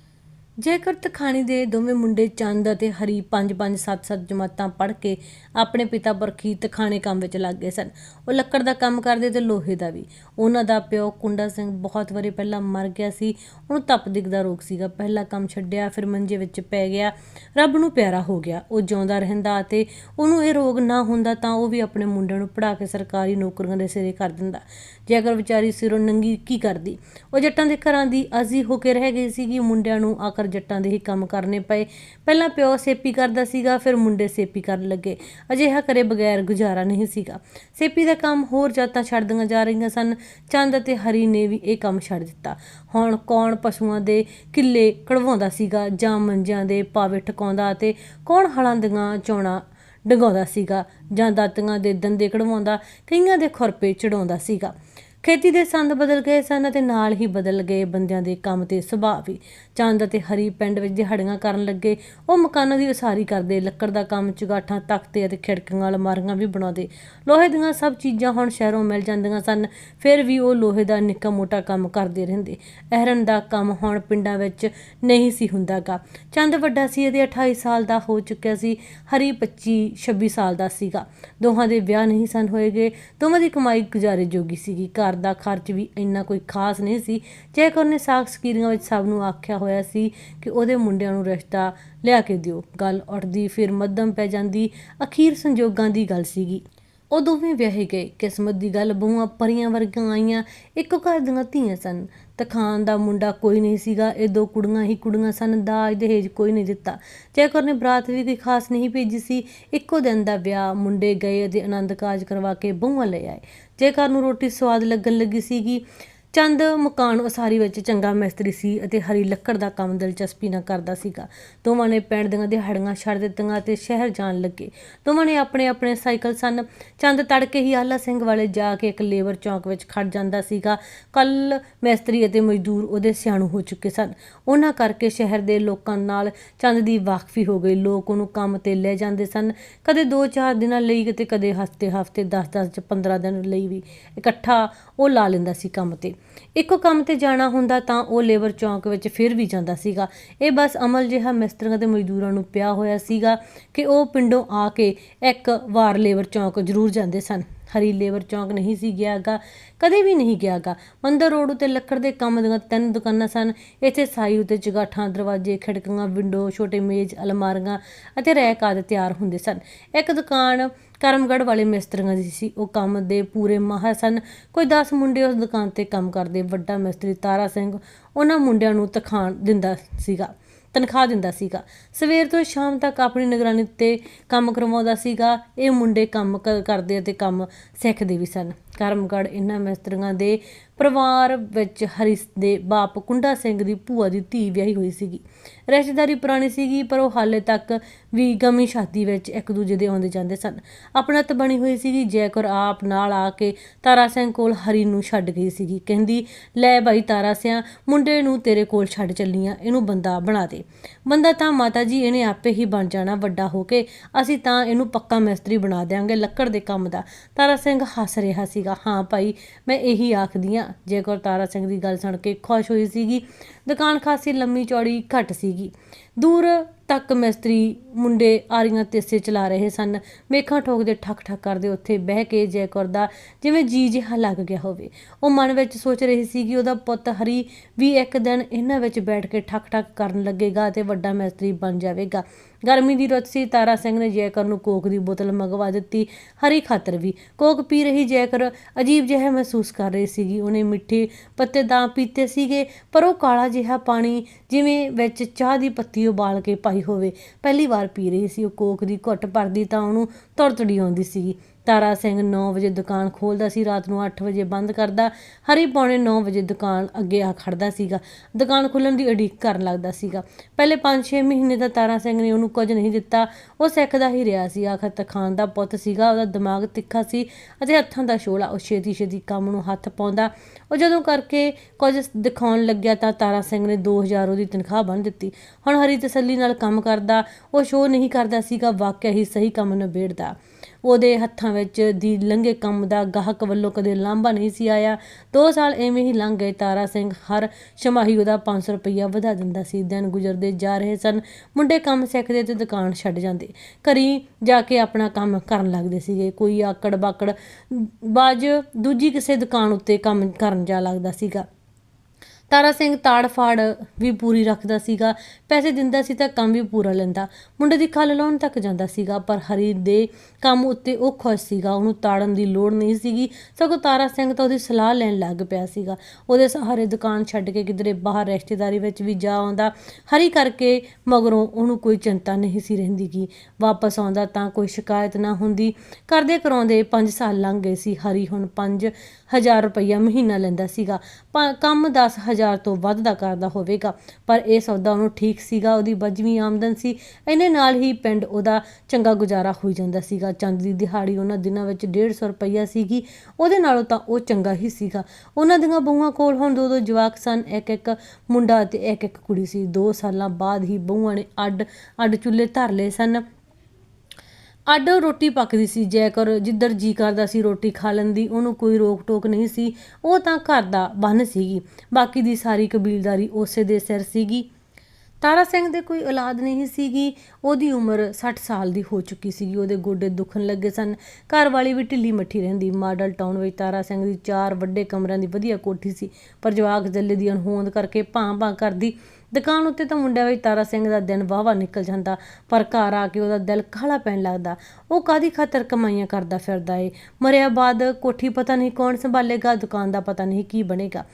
ਜੇਕਰ ਤਖਾਣੀ ਦੇ ਦੋਵੇਂ ਮੁੰਡੇ ਚੰਦ ਅਤੇ ਹਰੀ 5-5 7-7 ਜਮਾਤਾਂ ਪੜ੍ਹ ਕੇ ਆਪਣੇ ਪਿਤਾ ਬਰਖੀ ਤਖਾਣੇ ਕੰਮ ਵਿੱਚ ਲੱਗ ਗਏ ਸਨ, ਉਹ ਲੱਕੜ ਦਾ ਕੰਮ ਕਰਦੇ ਤੇ ਲੋਹੇ ਦਾ ਵੀ। ਉਹਨਾਂ ਦਾ ਪਿਓ ਕੁੰਡਾ ਸਿੰਘ ਬਹੁਤ ਵਾਰੀ ਪਹਿਲਾਂ ਮਰ ਗਿਆ ਸੀ, ਉਹਨੂੰ ਤਪਦਿਕ ਦਿਖਦਾ ਰੋਗ ਸੀਗਾ। ਪਹਿਲਾ ਕੰਮ ਛੱਡਿਆ, ਫਿਰ ਮੰਜੇ ਵਿੱਚ ਪੈ ਗਿਆ। ਰੱਬ ਨੂੰ ਪਿਆਰਾ ਹੋ ਗਿਆ। ਉਹ ਜਿਉਂਦਾ ਰਹਿੰਦਾ ਅਤੇ ਉਹਨੂੰ ਇਹ ਰੋਗ ਨਾ ਹੁੰਦਾ ਤਾਂ ਉਹ ਵੀ ਆਪਣੇ ਮੁੰਡਿਆਂ ਨੂੰ ਪੜ੍ਹਾ ਕੇ ਸਰਕਾਰੀ ਨੌਕਰੀਆਂ ਦੇ ਸਿਰੇ ਕਰ ਦਿੰਦਾ। ਜੇ ਅਗਰ ਵਿਚਾਰੀ ਸਿਰੋਂ ਨੰਗੀ ਕੀ ਕਰਦੀ? ਉਹ ਜੱਟਾਂ ਦੇ ਘਰਾਂ ਦੀ ਅਜ਼ੀ ਹੋ ਕੇ ਰਹਿ ਗਈ ਸੀਗੀ। ਮੁੰਡਿਆਂ ਨੂੰ ਆਕਰ ਜੱਟਾਂ ਦੇ ਹੀ ਕੰਮ ਕਰਨੇ ਪਏ। ਪਹਿਲਾਂ ਪਿਓ ਸੇਪੀ ਕਰਦਾ ਸੀਗਾ, ਫਿਰ ਮੁੰਡੇ ਸੇਪੀ ਕਰਨ ਲੱਗੇ। ਅਜਿਹਾ ਕਰੇ ਬਗੈਰ ਗੁਜ਼ਾਰਾ ਨਹੀਂ ਸੀਗਾ। ਸੇਪੀ ਦਾ ਕੰਮ ਹੋਰ ਜਾਤਾਂ ਛੱਡਦੀਆਂ ਜਾ ਰਹੀਆਂ ਸਨ। ਚੰਦ ਅਤੇ ਹਰੀ ਨੇ ਵੀ ਇਹ ਕੰਮ ਛੱਡ ਦਿੱਤਾ। ਹੁਣ ਕੌਣ ਪਸ਼ੂਆਂ ਦੇ ਕਿੱਲੇ ਕਢਵਾਉਂਦਾ ਸੀਗਾ ਜਾਂ ਮੰਜਿਆਂ ਦੇ ਪਾਵੇ ਟਿਕਾਉਂਦਾ ਅਤੇ ਕੌਣ ਹਲਾਂ ਦੀਆਂ ਚੋਣਾ ਡਗਾਉਂਦਾ ਸੀਗਾ ਜਾਂ ਦਾਤੀਆਂ ਦੇ ਦੰਦੇ ਕਢਵਾਉਂਦਾ, ਕਈਆਂ ਦੇ ਖੁਰਪੇ ਚੜਾਉਂਦਾ ਸੀਗਾ। ਖੇਤੀ ਦੇ ਸੰਦ ਬਦਲ ਗਏ ਸਨ ਅਤੇ ਨਾਲ ਹੀ ਬਦਲ ਗਏ ਬੰਦਿਆਂ ਦੇ ਕੰਮ ਤੇ ਸੁਭਾਅ ਵੀ। ਚੰਦ ਅਤੇ ਹਰੀ ਪਿੰਡ ਵਿੱਚ ਦਿਹਾੜੀਆਂ ਕਰਨ ਲੱਗੇ, ਉਹ ਮਕਾਨਾਂ ਦੀ ਉਸਾਰੀ ਕਰਦੇ, ਲੱਕੜ ਦਾ ਕੰਮ, ਚੁਗਾਠਾਂ, ਤਖਤੇ ਅਤੇ ਖਿੜਕੀਆਂ ਅਲਮਾਰੀਆਂ ਵੀ ਬਣਾਉਂਦੇ। ਲੋਹੇ ਦੀਆਂ ਸਭ ਚੀਜ਼ਾਂ ਹੁਣ ਸ਼ਹਿਰੋਂ ਮਿਲ ਜਾਂਦੀਆਂ ਸਨ, ਫਿਰ ਵੀ ਉਹ ਲੋਹੇ ਦਾ ਨਿੱਕਾ ਮੋਟਾ ਕੰਮ ਕਰਦੇ ਰਹਿੰਦੇ। ਅਹਿਰਨ ਦਾ ਕੰਮ ਹੁਣ ਪਿੰਡਾਂ ਵਿੱਚ ਨਹੀਂ ਸੀ ਹੁੰਦਾਗਾ। ਚੰਦ ਵੱਡਾ ਸੀ ਅਤੇ 28 ਸਾਲ ਦਾ ਹੋ ਚੁੱਕਿਆ ਸੀ, ਹਰੀ 25 26 ਸਾਲ ਦਾ ਸੀਗਾ। ਦੋਹਾਂ ਦੇ ਵਿਆਹ ਨਹੀਂ ਸਨ ਹੋਏਗੇ ਦੋਵਾਂ ਦੀ ਕਮਾਈ ਗੁਜ਼ਾਰੇ ਜੋਗੀ ਸੀਗੀ। ਘਰ ਦਾ ਖਰਚ ਵੀ ਇੰਨਾ ਕੋਈ ਖਾਸ ਨਹੀਂ ਸੀ, ਜੇਕਰ ਨੇ ਸਾਖ ਸਕੀਰੀਆਂ ਵਿੱਚ ਸਭ ਨੂੰ ਆਖਿਆ ਹੋਇਆ ਸੀ ਕਿ ਉਹਦੇ ਮੁੰਡਿਆਂ ਨੂੰ ਰਿਸ਼ਤਾ ਲਿਆ ਕੇ ਦਿਓ। ਗੱਲ ਉੱਠਦੀ, ਫਿਰ ਮੱਧਮ ਪੈ ਜਾਂਦੀ, ਅਖੀਰ ਸੰਜੋਗਾਂ ਦੀ ਗੱਲ ਸੀਗੀ। ਉਹ ਦੋਵੇਂ ਵਿਆਹੇ ਗਏ। ਕਿਸਮਤ ਦੀ ਗੱਲ ਬਹੂਆਂ ਪਰੀਆਂ ਵਰਗੀਆਂ ਆਈਆਂ। ਇੱਕੋ ਘਰ ਦੀਆਂ ਧੀਆਂ ਸਨ। ਤਖਾਨ ਦਾ ਮੁੰਡਾ ਕੋਈ ਨਹੀਂ ਸੀਗਾ। ਇਹ ਦੋ ਕੁੜੀਆਂ ਹੀ ਕੁੜੀਆਂ ਸਨ। ਦਾਜ ਦਹੇਜ ਕੋਈ ਨਹੀਂ ਦਿੱਤਾ। ਜੈਕਰ ਨੇ ਬਰਾਤ ਵੀ ਕੋਈ ਖਾਸ ਨਹੀਂ ਭੇਜੀ ਸੀ, ਇੱਕੋ ਦਿਨ ਦਾ ਵਿਆਹ ਮੁੰਡੇ ਗਏ ਅਤੇ ਆਨੰਦ ਕਾਜ ਕਰਵਾ ਕੇ ਬਹੂਆਂ ਲੈ ਆਏ। ਜੇਕਰ ਨੂੰ ਰੋਟੀ ਸਵਾਦ ਲੱਗਣ ਲੱਗੀ ਸੀਗੀ ਚੰਦ ਮਕਾਨ ਉਸਾਰੀ ਵਿੱਚ ਚੰਗਾ ਮਿਸਤਰੀ ਸੀ ਅਤੇ ਹਰੀ ਲੱਕੜ ਦਾ ਕੰਮ ਦਿਲਚਸਪੀ ਨਾਲ ਕਰਦਾ ਸੀਗਾ। ਦੋਵਾਂ ਨੇ ਪਿੰਡ ਦੀਆਂ ਦਿਹਾੜੀਆਂ ਛੱਡ ਦਿੱਤੀਆਂ ਤੇ ਸ਼ਹਿਰ ਜਾਣ ਲੱਗੇ। ਦੋਵਾਂ ਨੇ ਆਪਣੇ ਆਪਣੇ ਸਾਈਕਲ ਸਨ। ਚੰਦ ਤੜਕੇ ਹੀ ਆਲਾ ਸਿੰਘ ਵਾਲੇ ਜਾ ਕੇ ਇੱਕ ਲੇਬਰ ਚੌਂਕ ਵਿੱਚ ਖੜ ਜਾਂਦਾ ਸੀਗਾ। ਕੱਲ ਮਿਸਤਰੀ ਅਤੇ ਮਜ਼ਦੂਰ ਉਹਦੇ ਸਿਆਣੂ ਹੋ ਚੁੱਕੇ ਸਨ। ਉਹਨਾਂ ਕਰਕੇ ਸ਼ਹਿਰ ਦੇ ਲੋਕਾਂ ਨਾਲ ਚੰਦ ਦੀ ਵਾਕਫੀ ਹੋ ਗਈ। ਲੋਕ ਉਹਨੂੰ ਕੰਮ ਤੇ ਲੈ ਜਾਂਦੇ ਸਨ। ਕਦੇ 2-4 ਦਿਨਾਂ ਲਈ ਕਿਤੇ ਕਦੇ ਹਫ਼ਤੇ ਹਫ਼ਤੇ 10-10 ਚ 15 ਦਿਨ ਲਈ ਵੀ ਇਕੱਠਾ ਉਹ ਲਾ ਲੈਂਦਾ ਸੀ ਕੰਮ ਤੇ। ਇੱਕੋ ਕੰਮ ਤੇ ਜਾਣਾ ਹੁੰਦਾ ਤਾਂ ਉਹ ਲੇਬਰ ਚੌਂਕ ਵਿੱਚ ਫਿਰ ਵੀ ਜਾਂਦਾ ਸੀਗਾ। ਇਹ ਬਸ ਅਮਲ ਜਿਹਾ ਮਿਸਤਰੀਆਂ ਤੇ ਮਜ਼ਦੂਰਾਂ ਨੂੰ ਪਿਆ ਹੋਇਆ ਸੀਗਾ ਕਿ ਉਹ ਪਿੰਡੋਂ ਆ ਕੇ ਇੱਕ ਵਾਰ ਲੇਬਰ ਚੌਂਕ ਜ਼ਰੂਰ ਜਾਂਦੇ ਸਨ। ਹਰੀ ਲੇਬਰ ਚੌਂਕ ਨਹੀਂ ਸੀ ਗਿਆਗਾ ਕਦੇ ਵੀ ਨਹੀਂ ਗਿਆਗਾ ਮੰਦਰ ਰੋਡ ਉਤੇ ਲੱਕੜ ਦੇ ਕੰਮ ਦੀਆਂ ਤਿੰਨ ਦੁਕਾਨਾਂ ਸਨ। ਇੱਥੇ ਸਾਈ ਉਤੇ ਚਗਾਠਾਂ ਦਰਵਾਜ਼ੇ, ਖਿੜਕੀਆਂ, ਵਿੰਡੋ, ਛੋਟੇ ਮੇਜ਼, ਅਲਮਾਰੀਆਂ ਅਤੇ ਰੈਕ ਆਦਿ ਤਿਆਰ ਹੁੰਦੇ ਸਨ। ਇੱਕ ਦੁਕਾਨ ਕਰਮਗੜ੍ਹ ਵਾਲੇ ਮਿਸਤਰੀਆਂ ਦੀ ਸੀ। ਉਹ ਕੰਮ ਦੇ ਪੂਰੇ ਮਾਹਰ ਸਨ। ਕੋਈ 10 ਮੁੰਡੇ ਉਸ ਦੁਕਾਨ ਤੇ ਕੰਮ ਕਰਦੇ। ਵੱਡਾ ਮਿਸਤਰੀ ਤਾਰਾ ਸਿੰਘ ਉਹਨਾਂ ਮੁੰਡਿਆਂ ਨੂੰ ਤਖਾਣ ਦਿੰਦਾ ਸੀਗਾ। ਤਨਖਾਹ ਦਿੰਦਾ ਸੀਗਾ। ਸਵੇਰ ਤੋਂ ਸ਼ਾਮ ਤੱਕ ਆਪਣੀ ਨਿਗਰਾਨੀ ਤੇ ਕੰਮ ਕਰਵਾਉਂਦਾ ਸੀਗਾ। ਇਹ ਮੁੰਡੇ ਕੰਮ ਕ- ਕਰਦੇ ਅਤੇ ਕੰਮ ਸਿੱਖਦੇ ਵੀ ਸਨ। ਕਰਮਗੜ੍ਹ ਇਹਨਾਂ ਮਿਸਤਰੀਆਂ ਦੇ ਪਰਿਵਾਰ ਵਿੱਚ ਹਰੀ ਦੇ ਬਾਪ ਕੁੰਡਾ ਸਿੰਘ ਦੀ ਭੂਆ ਦੀ ਧੀ ਵਿਆਹੀ ਹੋਈ ਸੀਗੀ। ਰਿਸ਼ਤੇਦਾਰੀ ਪੁਰਾਣੀ ਸੀਗੀ, ਪਰ ਉਹ ਹਾਲੇ ਤੱਕ ਵੀ ਗਮੀ ਸ਼ਾਦੀ ਵਿੱਚ ਇੱਕ ਦੂਜੇ ਦੇ ਆਉਂਦੇ ਜਾਂਦੇ ਸਨ। ਆਪਣਤ ਬਣੀ ਹੋਈ ਸੀਗੀ, ਜੈਕਰ ਆਪ ਨਾਲ ਆ ਕੇ ਤਾਰਾ ਸਿੰਘ ਕੋਲ ਹਰੀ ਨੂੰ ਛੱਡ ਗਈ ਸੀਗੀ। ਕਹਿੰਦੀ, ਲੈ ਭਾਈ ਤਾਰਾ ਸਿਆ, ਮੁੰਡੇ ਨੂੰ ਤੇਰੇ ਕੋਲ ਛੱਡ ਚੱਲੀਆਂ ਇਹਨੂੰ ਬੰਦਾ ਬਣਾ ਦੇ। ਬੰਦਾ ਤਾਂ ਮਾਤਾ ਜੀ ਇਹਨੇ ਆਪੇ ਹੀ ਬਣ ਜਾਣਾ ਵੱਡਾ ਹੋ ਕੇ, ਅਸੀਂ ਤਾਂ ਇਹਨੂੰ ਪੱਕਾ ਮਿਸਤਰੀ ਬਣਾ ਦਿਆਂਗੇ ਲੱਕੜ ਦੇ ਕੰਮ ਦਾ। ਤਾਰਾ ਸਿੰਘ ਹੱਸ ਰਿਹਾ ਸੀਗਾ, ਹਾਂ ਭਾਈ, ਮੈਂ ਇਹੀ ਆਖਦੀ ਆ ਜੇਕਰ ਤਾਰਾ ਸਿੰਘ ਦੀ ਗੱਲ ਸੁਣ ਕੇ ਖੁਸ਼ ਹੋਈ ਸੀਗੀ, ਦੁਕਾਨ ਖਾਸੀ ਲੰਮੀ ਚੌੜੀ ਘੱਟ ਸੀਗੀ। ਦੂਰ ਤੱਕ ਮਿਸਤਰੀ ਮੁੰਡੇ ਆਰੀਆਂ ਤੇਸੇ ਚਲਾ ਰਹੇ ਸਨ। ਮੇਖਾਂ ਠੋਕਦੇ ਠੱਕ ਠੱਕ ਕਰਦੇ ਉੱਥੇ ਬਹਿ ਕੇ ਜੈਕੌਰ ਦਾ ਜਿਵੇਂ ਜੀ ਜਿਹਾ ਲੱਗ ਗਿਆ ਹੋਵੇ। ਉਹ ਮਨ ਵਿੱਚ ਸੋਚ ਰਹੀ ਸੀ ਕਿ ਉਹਦਾ ਪੁੱਤ ਹਰੀ ਵੀ ਇੱਕ ਦਿਨ ਇਹਨਾਂ ਵਿੱਚ ਬੈਠ ਕੇ ਠੱਕ ਠੱਕ ਕਰਨ ਲੱਗੇਗਾ ਤੇ ਵੱਡਾ ਮਿਸਤਰੀ ਬਣ ਜਾਵੇਗਾ। ਗਰਮੀ ਦੀ ਰੁੱਤ ਸੀ, ਤਾਰਾ ਸਿੰਘ ਨੇ ਜੈਕਰ ਨੂੰ ਕੋਕ ਦੀ ਬੋਤਲ ਮੰਗਵਾ ਦਿੱਤੀ, ਹਰੀ ਖਾਤਰ ਵੀ। ਕੋਕ ਪੀ ਰਹੀ ਜੈਕਰ ਅਜੀਬ ਜਿਹਾ ਮਹਿਸੂਸ ਕਰ ਰਹੀ ਸੀਗੀ। ਉਹਨੇ ਮਿੱਠੇ ਪੱਤੇ ਤਾਂ ਪੀਤੇ ਸੀਗੇ, ਪਰ ਉਹ ਕਾਲਾ ਜਿਹਾ ਪਾਣੀ ਜਿਵੇਂ ਵਿੱਚ ਚਾਹ ਦੀ ਪੱਤੀ ਉਬਾਲ ਕੇ ਪਾਈ ਹੋਵੇ। ਪਹਿਲੀ ਵਾਰ ਪੀ ਰਹੀ ਸੀ, ਉਹ ਕੋਕ ਦੀ ਘੁੱਟ ਭਰਦੀ ਤਾਂ ਉਹਨੂੰ ਤੁਰਤੜੀ ਆਉਂਦੀ ਸੀਗੀ। ਤਾਰਾ ਸਿੰਘ 9 ਵਜੇ ਦੁਕਾਨ ਖੋਲਦਾ ਸੀ, ਰਾਤ ਨੂੰ 8 ਵਜੇ ਬੰਦ ਕਰਦਾ, ਹਰੀ ਪੌਣੇ 9 ਵਜੇ ਦੁਕਾਨ ਅੱਗੇ ਆ ਖੜਦਾ ਸੀਗਾ। ਦੁਕਾਨ ਖੁੱਲਣ ਦੀ ਉਡੀਕ ਕਰਨ ਲੱਗਦਾ ਸੀਗਾ। ਪਹਿਲੇ 5-6 ਮਹੀਨੇ ਦਾ ਤਾਰਾ ਸਿੰਘ ਨੇ ਉਹਨੂੰ ਕੁਝ ਨਹੀਂ ਦਿੱਤਾ। ਉਹ ਸਿੱਖਦਾ ਹੀ ਰਿਹਾ ਸੀ। ਆਖਰ ਤਖਾਨ ਦਾ ਪੁੱਤ ਸੀਗਾ, ਉਹਦਾ ਦਿਮਾਗ ਤਿੱਖਾ ਸੀ ਅਤੇ ਹੱਥਾਂ ਦਾ ਸ਼ੋਲਾ ਉਹ ਛੇਤੀ ਛੇਤੀ ਕੰਮ ਨੂੰ ਹੱਥ ਪਾਉਂਦਾ। ਉਹ ਜਦੋਂ ਕਰਕੇ ਕੁਝ ਦਿਖਾਉਣ ਲੱਗਿਆ ਤਾਂ ਤਾਰਾ ਸਿੰਘ ਨੇ 2000 ਉਹਦੀ ਤਨਖਾਹ ਬੰਨ ਦਿੱਤੀ। ਹੁਣ ਹਰੀ ਤਸੱਲੀ ਨਾਲ ਕੰਮ ਕਰਦਾ, ਉਹ ਸ਼ੋਅ ਨਹੀਂ ਕਰਦਾ ਸੀਗਾ, ਵਾਕਿਆ ਹੀ ਸਹੀ ਕੰਮ ਨਿਬੇੜਦਾ। ਉਹਦੇ ਹੱਥਾਂ ਵਿੱਚ ਦੀ ਲੰਘੇ ਕੰਮ ਦਾ ਗਾਹਕ ਵੱਲੋਂ ਕਦੇ ਲਾਂਭਾ ਨਹੀਂ ਸੀ ਆਇਆ। 2 ਸਾਲ ਐਵੇਂ ਹੀ ਲੰਘ ਗਏ, ਤਾਰਾ ਸਿੰਘ ਹਰ ਛਮਾਹੀ ਉਹਦਾ 500 ਰੁਪਈਆ ਵਧਾ ਦਿੰਦਾ ਸੀ। ਦਿਨ ਗੁਜ਼ਰਦੇ ਜਾ ਰਹੇ ਸਨ। ਮੁੰਡੇ ਕੰਮ ਸਿੱਖਦੇ ਤੇ ਦੁਕਾਨ ਛੱਡ ਜਾਂਦੇ। ਘਰੀ ਜਾ ਕੇ ਆਪਣਾ ਕੰਮ ਕਰਨ ਲੱਗਦੇ ਸੀਗੇ। ਕੋਈ ਆਕੜ ਬਾਕੜ ਬਾਜ ਦੂਜੀ ਕਿਸੇ ਦੁਕਾਨ ਉੱਤੇ ਕੰਮ ਕਰਨ ਜਾ ਲੱਗਦਾ ਸੀਗਾ। ਤਾਰਾ ਸਿੰਘ ਤਾੜ ਫਾੜ ਵੀ ਪੂਰੀ ਰੱਖਦਾ ਸੀਗਾ, ਪੈਸੇ ਦਿੰਦਾ ਸੀ ਤਾਂ ਕੰਮ ਵੀ ਪੂਰਾ ਲੈਂਦਾ, ਮੁੰਡੇ ਦੀ ਖੱਲ ਲਾਉਣ ਤੱਕ ਜਾਂਦਾ ਸੀਗਾ, ਪਰ ਹਰੀ ਦੇ ਕੰਮ ਉੱਤੇ ਉਹ ਖੁਸ਼ ਸੀਗਾ, ਉਹਨੂੰ ਤਾੜਨ ਦੀ ਲੋੜ ਨਹੀਂ ਸੀਗੀ, ਸਗੋਂ ਤਾਰਾ ਸਿੰਘ ਤਾਂ ਉਹਦੀ ਸਲਾਹ ਲੈਣ ਲੱਗ ਪਿਆ ਸੀਗਾ, ਉਹਦੇ ਸਹਾਰੇ ਦੁਕਾਨ ਛੱਡ ਕੇ ਕਿਧਰੇ ਬਾਹਰ ਰਿਸ਼ਤੇਦਾਰੀ ਵਿੱਚ ਵੀ ਜਾ ਆਉਂਦਾ, ਹਰੀ ਕਰਕੇ ਮਗਰੋਂ ਉਹਨੂੰ ਕੋਈ ਚਿੰਤਾ ਨਹੀਂ ਸੀ ਰਹਿੰਦੀ ਗੀ, ਵਾਪਸ ਆਉਂਦਾ ਤਾਂ ਕੋਈ ਸ਼ਿਕਾਇਤ ਨਾ ਹੁੰਦੀ, ਕਰਦੇ ਕਰਾਉਂਦੇ 5 ਸਾਲ ਲੰਘ ਗਏ ਸੀ, ਹਰੀ ਹੁਣ 5000 ਰੁਪਈਆ ਮਹੀਨਾ ਲੈਂਦਾ ਸੀਗਾ, ਪ- ਕੰਮ 10000 ਤੋਂ ਵੱਧ ਦਾ ਕਰਦਾ ਹੋਵੇਗਾ। ਪਰ ਇਹ ਸੌਦਾ ਉਹਨੂੰ ਠੀਕ ਸੀਗਾ, ਉਹਦੀ ਬਜਵੀਂ ਆਮਦਨ ਸੀ। ਇਹਨੇ ਨਾਲ ਹੀ ਪਿੰਡ ਉਹਦਾ ਚੰਗਾ ਗੁਜ਼ਾਰਾ ਹੋਈ ਜਾਂਦਾ ਸੀਗਾ। ਚੰਦ ਦੀ ਦਿਹਾੜੀ ਉਹਨਾਂ ਦਿਨਾਂ ਵਿੱਚ 150 ਰੁਪਈਆ ਸੀਗੀ। ਉਹਦੇ ਨਾਲੋਂ ਤਾਂ ਉਹ ਚੰਗਾ ਹੀ ਸੀਗਾ। ਉਹਨਾਂ ਦੀਆਂ ਬਹੂਆਂ ਕੋਲ ਹੁਣ ਦੋ ਦੋ ਜਵਾਕ ਸਨ। ਇੱਕ ਇੱਕ ਮੁੰਡਾ ਤੇ ਇੱਕ ਇੱਕ ਕੁੜੀ ਸੀ। 2 ਸਾਲਾਂ ਬਾਅਦ ਹੀ ਬਹੂਆਂ ਨੇ ਅੱਡ ਅੱਡ ਚੁੱਲ੍ਹੇ ਧਰ ਲਏ ਸਨ। ਅੱਡ ਰੋਟੀ ਪੱਕਦੀ ਸੀ, ਜੇਕਰ ਜਿੱਧਰ ਜੀ ਕਰਦਾ ਸੀ ਰੋਟੀ ਖਾ ਲੈਂਦੀ, ਉਹਨੂੰ ਕੋਈ ਰੋਕ ਟੋਕ ਨਹੀਂ ਸੀ, ਉਹ ਤਾਂ ਘਰ ਦਾ ਬੰਨ ਸੀਗੀ। ਬਾਕੀ ਦੀ ਸਾਰੀ ਕਬੀਲਦਾਰੀ ਉਸੇ ਦੇ ਸਿਰ ਸੀਗੀ। ਤਾਰਾ ਸਿੰਘ ਦੇ ਕੋਈ ਔਲਾਦ ਨਹੀਂ ਸੀਗੀ। ਉਹਦੀ ਉਮਰ 60 ਸਾਲ ਦੀ ਹੋ ਚੁੱਕੀ ਸੀਗੀ। ਉਹਦੇ ਗੋਡੇ ਦੁਖਣ ਲੱਗੇ ਸਨ। ਘਰ ਵਾਲੀ ਵੀ ਢਿੱਲੀ ਮੱਠੀ ਰਹਿੰਦੀ। ਮਾਡਲ ਟਾਊਨ ਵਿੱਚ ਤਾਰਾ ਸਿੰਘ ਦੀ ਚਾਰ ਵੱਡੇ ਕਮਰਿਆਂ ਦੀ ਵਧੀਆ ਕੋਠੀ ਸੀ। ਪਰ ਜਵਾਕ ਜੱਲੇ ਦੀ ਅਣਹੋਂਦ ਕਰਕੇ ਭਾਂ ਭਾਂ ਕਰਦੀ। ਦੁਕਾਨ ਉੱਤੇ ਤਾਂ ਮੁੰਡਿਆਂ ਵਿੱਚ ਤਾਰਾ ਸਿੰਘ ਦਾ ਦਿਨ ਵਾਹਵਾ ਨਿਕਲ ਜਾਂਦਾ, ਪਰ ਘਰ ਆ ਕੇ ਉਹਦਾ ਦਿਲ ਕਾਹਲਾ ਪੈਣ ਲੱਗਦਾ। ਉਹ ਕਾਦੀ ਖਾਤਰ ਕਮਾਈਆਂ ਕਰਦਾ ਫਿਰਦਾ ਏ? ਮਰਿਆ ਬਾਅਦ ਕੋਠੀ ਪਤਾ ਨਹੀਂ ਕੌਣ ਸੰਭਾਲੇਗਾ, ਦੁਕਾਨ ਦਾ ਪਤਾ ਨਹੀਂ ਕੀ ਬਣੇਗਾ।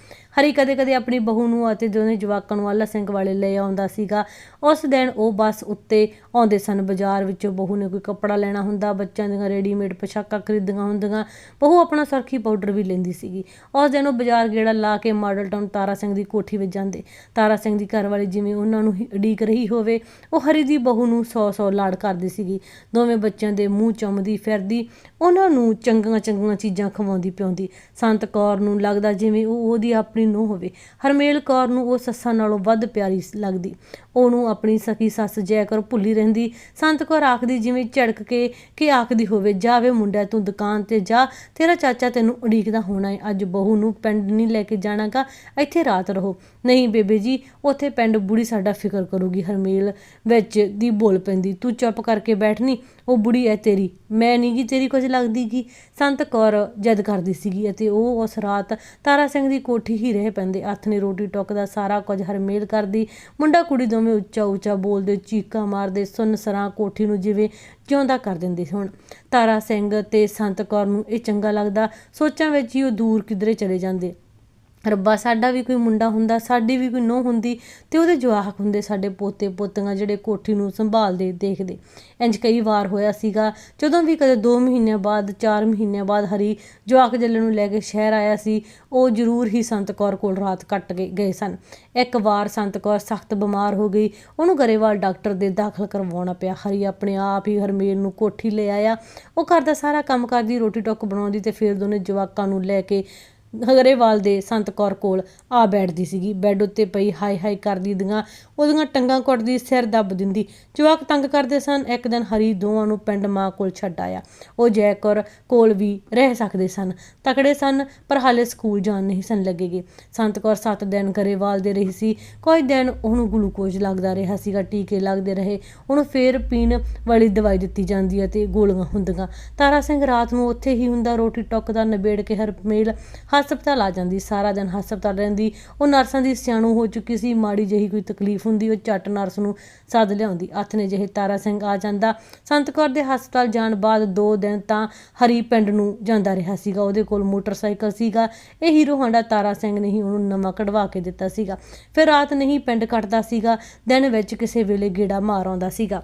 ਹਰੀ ਕਦੇ ਕਦੇ ਆਪਣੀ ਬਹੂ ਨੂੰ ਅਤੇ ਦੋਨੇ ਜਵਾਕਾਂ ਨੂੰ ਆਲਾ ਸਿੰਘ ਵਾਲੇ ਲੈ ਆਉਂਦਾ ਸੀਗਾ। ਉਸ ਦਿਨ ਉਹ ਬੱਸ ਉੱਤੇ ਆਉਂਦੇ ਸਨ। ਬਾਜ਼ਾਰ ਵਿੱਚੋਂ ਬਹੂ ਨੇ ਕੋਈ ਕੱਪੜਾ ਲੈਣਾ ਹੁੰਦਾ, ਬੱਚਿਆਂ ਦੀਆਂ ਰੈਡੀਮੇਡ ਪੋਸ਼ਾਕਾਂ ਖਰੀਦੀਆਂ ਹੁੰਦੀਆਂ। ਬਹੂ ਆਪਣਾ ਸਰਖੀ ਪਾਊਡਰ ਵੀ ਲੈਂਦੀ ਸੀਗੀ। ਉਸ ਦਿਨ ਉਹ ਬਾਜ਼ਾਰ ਗੇੜਾ ਲਾ ਕੇ ਮਾਡਲ ਟਾਊਨ ਤਾਰਾ ਸਿੰਘ ਦੀ ਕੋਠੀ ਵਿੱਚ ਜਾਂਦੇ। ਤਾਰਾ ਸਿੰਘ ਦੀ ਘਰ ਵਾਲੀ ਜਿਵੇਂ ਉਹਨਾਂ ਨੂੰ ਉਡੀਕ ਰਹੀ ਹੋਵੇ, ਉਹ ਹਰੀ ਦੀ ਬਹੂ ਨੂੰ ਸੌ ਸੌ ਲਾੜ ਕਰਦੀ ਸੀਗੀ। ਦੋਵੇਂ ਬੱਚਿਆਂ ਦੇ ਮੂੰਹ ਚੁੰਮਦੀ ਫਿਰਦੀ, ਉਹਨਾਂ ਨੂੰ ਚੰਗੀਆਂ ਚੰਗੀਆਂ ਚੀਜ਼ਾਂ ਖਵਾਉਂਦੀ ਪਿਆਉਂਦੀ ਸੰਤ ਕੌਰ ਨੂੰ ਲੱਗਦਾ ਜਿਵੇਂ ਉਹ ਉਹਦੀ ਆਪਣੀ ਨੂੰ ਹੋਵੇ। ਹਰਮੇਲ ਕੌਰ ਨੂੰ ਉਹ ਸੱਸਾਂ ਨਾਲੋਂ ਵੱਧ ਪਿਆਰੀ ਲੱਗਦੀ। ਉਹਨੂੰ ਆਪਣੀ ਸਕੀ ਸੱਸ ਜੈਕਰ ਭੁੱਲੀ ਰਹਿੰਦੀ, ਸੰਤ ਕੌਰ ਆਖਦੀ ਜਿਵੇਂ ਝੜਕ ਕੇ ਕਿ ਆਖਦੀ ਹੋਵੇ, ਜਾਵੇ ਮੁੰਡਾ, ਤੂੰ ਦੁਕਾਨ ਤੇ ਜਾ, ਤੇਰਾ ਚਾਚਾ ਤੈਨੂੰ ਉਡੀਕਦਾ ਹੋਣਾ ਹੈ ਅੱਜ ਬਹੂ ਨੂੰ ਪਿੰਡ ਨਹੀਂ ਲੈ ਕੇ ਜਾਣਾਗਾ, ਇੱਥੇ ਰਾਤ ਰਹੋ। ਨਹੀਂ ਬੇਬੇ ਜੀ, ਉੱਥੇ ਪਿੰਡ ਬੁੜੀ ਸਾਡਾ ਫਿਕਰ ਕਰੂਗੀ ਹਰਮੇਲ ਵਿੱਚ ਦੀ ਬੋਲ ਪੈਂਦੀ, ਤੂੰ ਚੁੱਪ ਕਰਕੇ ਬੈਠਨੀ ਉਹ ਬੁੜੀ ਹੈ ਤੇਰੀ, ਮੈਂ ਨਹੀਂ ਗੀ ਤੇਰੀ ਕੁਝ ਲੱਗਦੀ ਗੀ। ਸੰਤ ਕੌਰ ਜਦ ਕਰਦੀ ਸੀਗੀ ਅਤੇ ਉਹ ਉਸ ਰਾਤ ਤਾਰਾ ਸਿੰਘ ਦੀ ਕੋਠੀ ਹੀ ਰਹਿ ਪੈਂਦੇ, ਹੱਥ ਨੇ ਰੋਟੀ ਟੁੱਕ ਦਾ ਸਾਰਾ ਕੁਝ ਹਰਮੇਲ ਕਰਦੀ। ਮੁੰਡਾ ਕੁੜੀ ਦੋਵੇਂ ਉੱਚਾ ਉੱਚਾ ਬੋਲਦੇ, ਚੀਕਾਂ ਮਾਰਦੇ, ਸੁੰਨ ਸਰਾਂ ਕੋਠੀ ਨੂੰ ਜਿਵੇਂ ਜਿਉਂਦਾ ਕਰ ਦਿੰਦੇ ਹੁਣ। ਤਾਰਾ ਸਿੰਘ ਤੇ ਸੰਤ ਕੌਰ ਨੂੰ ਇਹ ਚੰਗਾ ਲੱਗਦਾ, ਸੋਚਾਂ ਵਿੱਚ ਹੀ ਉਹ ਦੂਰ ਕਿਧਰੇ ਚਲੇ ਜਾਂਦੇ। ਰੱਬਾ, ਸਾਡਾ ਵੀ ਕੋਈ ਮੁੰਡਾ ਹੁੰਦਾ, ਸਾਡੀ ਵੀ ਕੋਈ ਨੂੰਹ ਹੁੰਦੀ ਤੇ ਉਹਦੇ ਜਵਾਹਕ ਹੁੰਦੇ ਸਾਡੇ ਪੋਤੇ, ਪੋਤੀਆਂ ਜਿਹੜੇ ਕੋਠੀ ਨੂੰ ਸੰਭਾਲਦੇ, ਦੇਖਦੇ। ਇੰਜ ਕਈ ਵਾਰ ਹੋਇਆ ਸੀਗਾ, ਜਦੋਂ ਵੀ ਕਦੇ 2 ਮਹੀਨਿਆਂ ਬਾਅਦ 4 ਮਹੀਨਿਆਂ ਬਾਅਦ ਹਰੀ ਜਵਾਕ ਜੱਲੇ ਨੂੰ ਲੈ ਕੇ ਸ਼ਹਿਰ ਆਇਆ ਸੀ, ਉਹ ਜ਼ਰੂਰ ਹੀ ਸੰਤ ਕੌਰ ਕੋਲ ਰਾਤ ਕੱਟ ਕੇ ਗਏ ਸਨ। ਇੱਕ ਵਾਰ ਸੰਤ ਕੌਰ ਸਖਤ ਬਿਮਾਰ ਹੋ ਗਈ, ਉਹਨੂੰ ਗਰੇਵਾਲ ਡਾਕਟਰ ਦੇ ਦਾਖਲ ਕਰਵਾਉਣਾ ਪਿਆ। ਹਰੀ ਆਪਣੇ ਆਪ ਹੀ ਹਰਮੇਲ ਨੂੰ ਕੋਠੀ ਲੈ ਆਇਆ, ਉਹ ਘਰ ਦਾ ਸਾਰਾ ਕੰਮ ਕਰਦੀ, ਰੋਟੀ ਟੁੱਕ ਬਣਾਉਂਦੀ ਤੇ ਫਿਰ ਦੋਨੇ ਜਵਾਕਾਂ ਨੂੰ ਲੈ ਕੇ ਗਰੇਵਾਲ ਦੇ ਸੰਤ ਕੌਰ ਕੋਲ ਆ ਬੈਠਦੀ ਸੀਗੀ। ਬੈੱਡ ਉੱਤੇ ਪਈ ਹਾਈ ਹਾਈ ਕਰਦੀ ਦੀਆਂ, ਉਹਦੀਆਂ ਟੰਗਾਂ ਕੁੱਟਦੀ ਸਿਰ ਦੱਬ ਦਿੰਦੀ। ਜਵਾਕ ਤੰਗ ਕਰਦੇ ਸਨ। ਇੱਕ ਦਿਨ ਹਰੀ ਦੋਵਾਂ ਨੂੰ ਪਿੰਡ ਮਾਂ ਕੋਲ ਛੱਡ ਆਇਆ। ਉਹ ਜੈਕੌਰ ਕੋਲ ਵੀ ਰਹਿ ਸਕਦੇ ਸਨ। ਤਕੜੇ ਸਨ, ਪਰ ਹਾਲੇ ਸਕੂਲ ਜਾਣ ਨਹੀਂ ਸਨ ਲੱਗੇਗੇ। ਸੰਤ ਕੌਰ 7 ਦਿਨ ਗਰੇਵਾਲ ਦੇ ਰਹੀ ਸੀ। ਕੋਈ ਦਿਨ ਉਹਨੂੰ ਗਲੂਕੋਜ਼ ਲੱਗਦਾ ਰਿਹਾ ਸੀਗਾ, ਟੀਕੇ ਲੱਗਦੇ ਰਹੇ। ਉਹਨੂੰ ਫੇਰ ਪੀਣ ਵਾਲੀ ਦਵਾਈ ਦਿੱਤੀ ਜਾਂਦੀ ਹੈ ਤੇ ਗੋਲੀਆਂ ਹੁੰਦੀਆਂ। ਤਾਰਾ ਸਿੰਘ ਰਾਤ ਨੂੰ ਉੱਥੇ ਹੀ ਹੁੰਦਾ, ਰੋਟੀ ਟੁੱਕ ਦਾ ਨਿਬੇੜ ਕੇ ਹਰਮੇਲ ਹਸਪਤਾਲ ਆ ਜਾਂਦੀ, ਸਾਰਾ ਦਿਨ ਹਸਪਤਾਲ ਰਹਿੰਦੀ। ਉਹ ਨਰਸਾਂ ਦੀ ਸਿਆਣੂ ਹੋ ਚੁੱਕੀ ਸੀ, ਮਾੜੀ ਜਿਹੀ ਕੋਈ ਤਕਲੀਫ ਹੁੰਦੀ, ਉਹ ਝੱਟ ਨਰਸ ਨੂੰ ਸੱਦ ਲਿਆਉਂਦੀ। ਹੱਥ ਨੇ ਜਿਹੇ ਤਾਰਾ ਸਿੰਘ ਆ ਜਾਂਦਾ। ਸੰਤ ਕੌਰ ਦੇ ਹਸਪਤਾਲ ਜਾਣ ਬਾਅਦ ਦੋ ਦਿਨ ਤਾਂ ਹਰੀ ਪਿੰਡ ਨੂੰ ਜਾਂਦਾ ਰਿਹਾ ਸੀਗਾ। ਉਹਦੇ ਕੋਲ ਮੋਟਰਸਾਈਕਲ ਸੀਗਾ। ਇਹ ਹੀਰੋ ਹਾਂਡਾ ਤਾਰਾ ਸਿੰਘ ਨੇ ਹੀ ਉਹਨੂੰ ਨਵਾਂ ਕਢਵਾ ਕੇ ਦਿੱਤਾ ਸੀਗਾ। ਫਿਰ ਰਾਤ ਨਹੀਂ ਪਿੰਡ ਕੱਟਦਾ ਸੀਗਾ। ਦਿਨ ਵਿੱਚ ਕਿਸੇ ਵੇਲੇ ਗੇੜਾ ਮਾਰ ਆਉਂਦਾ ਸੀਗਾ।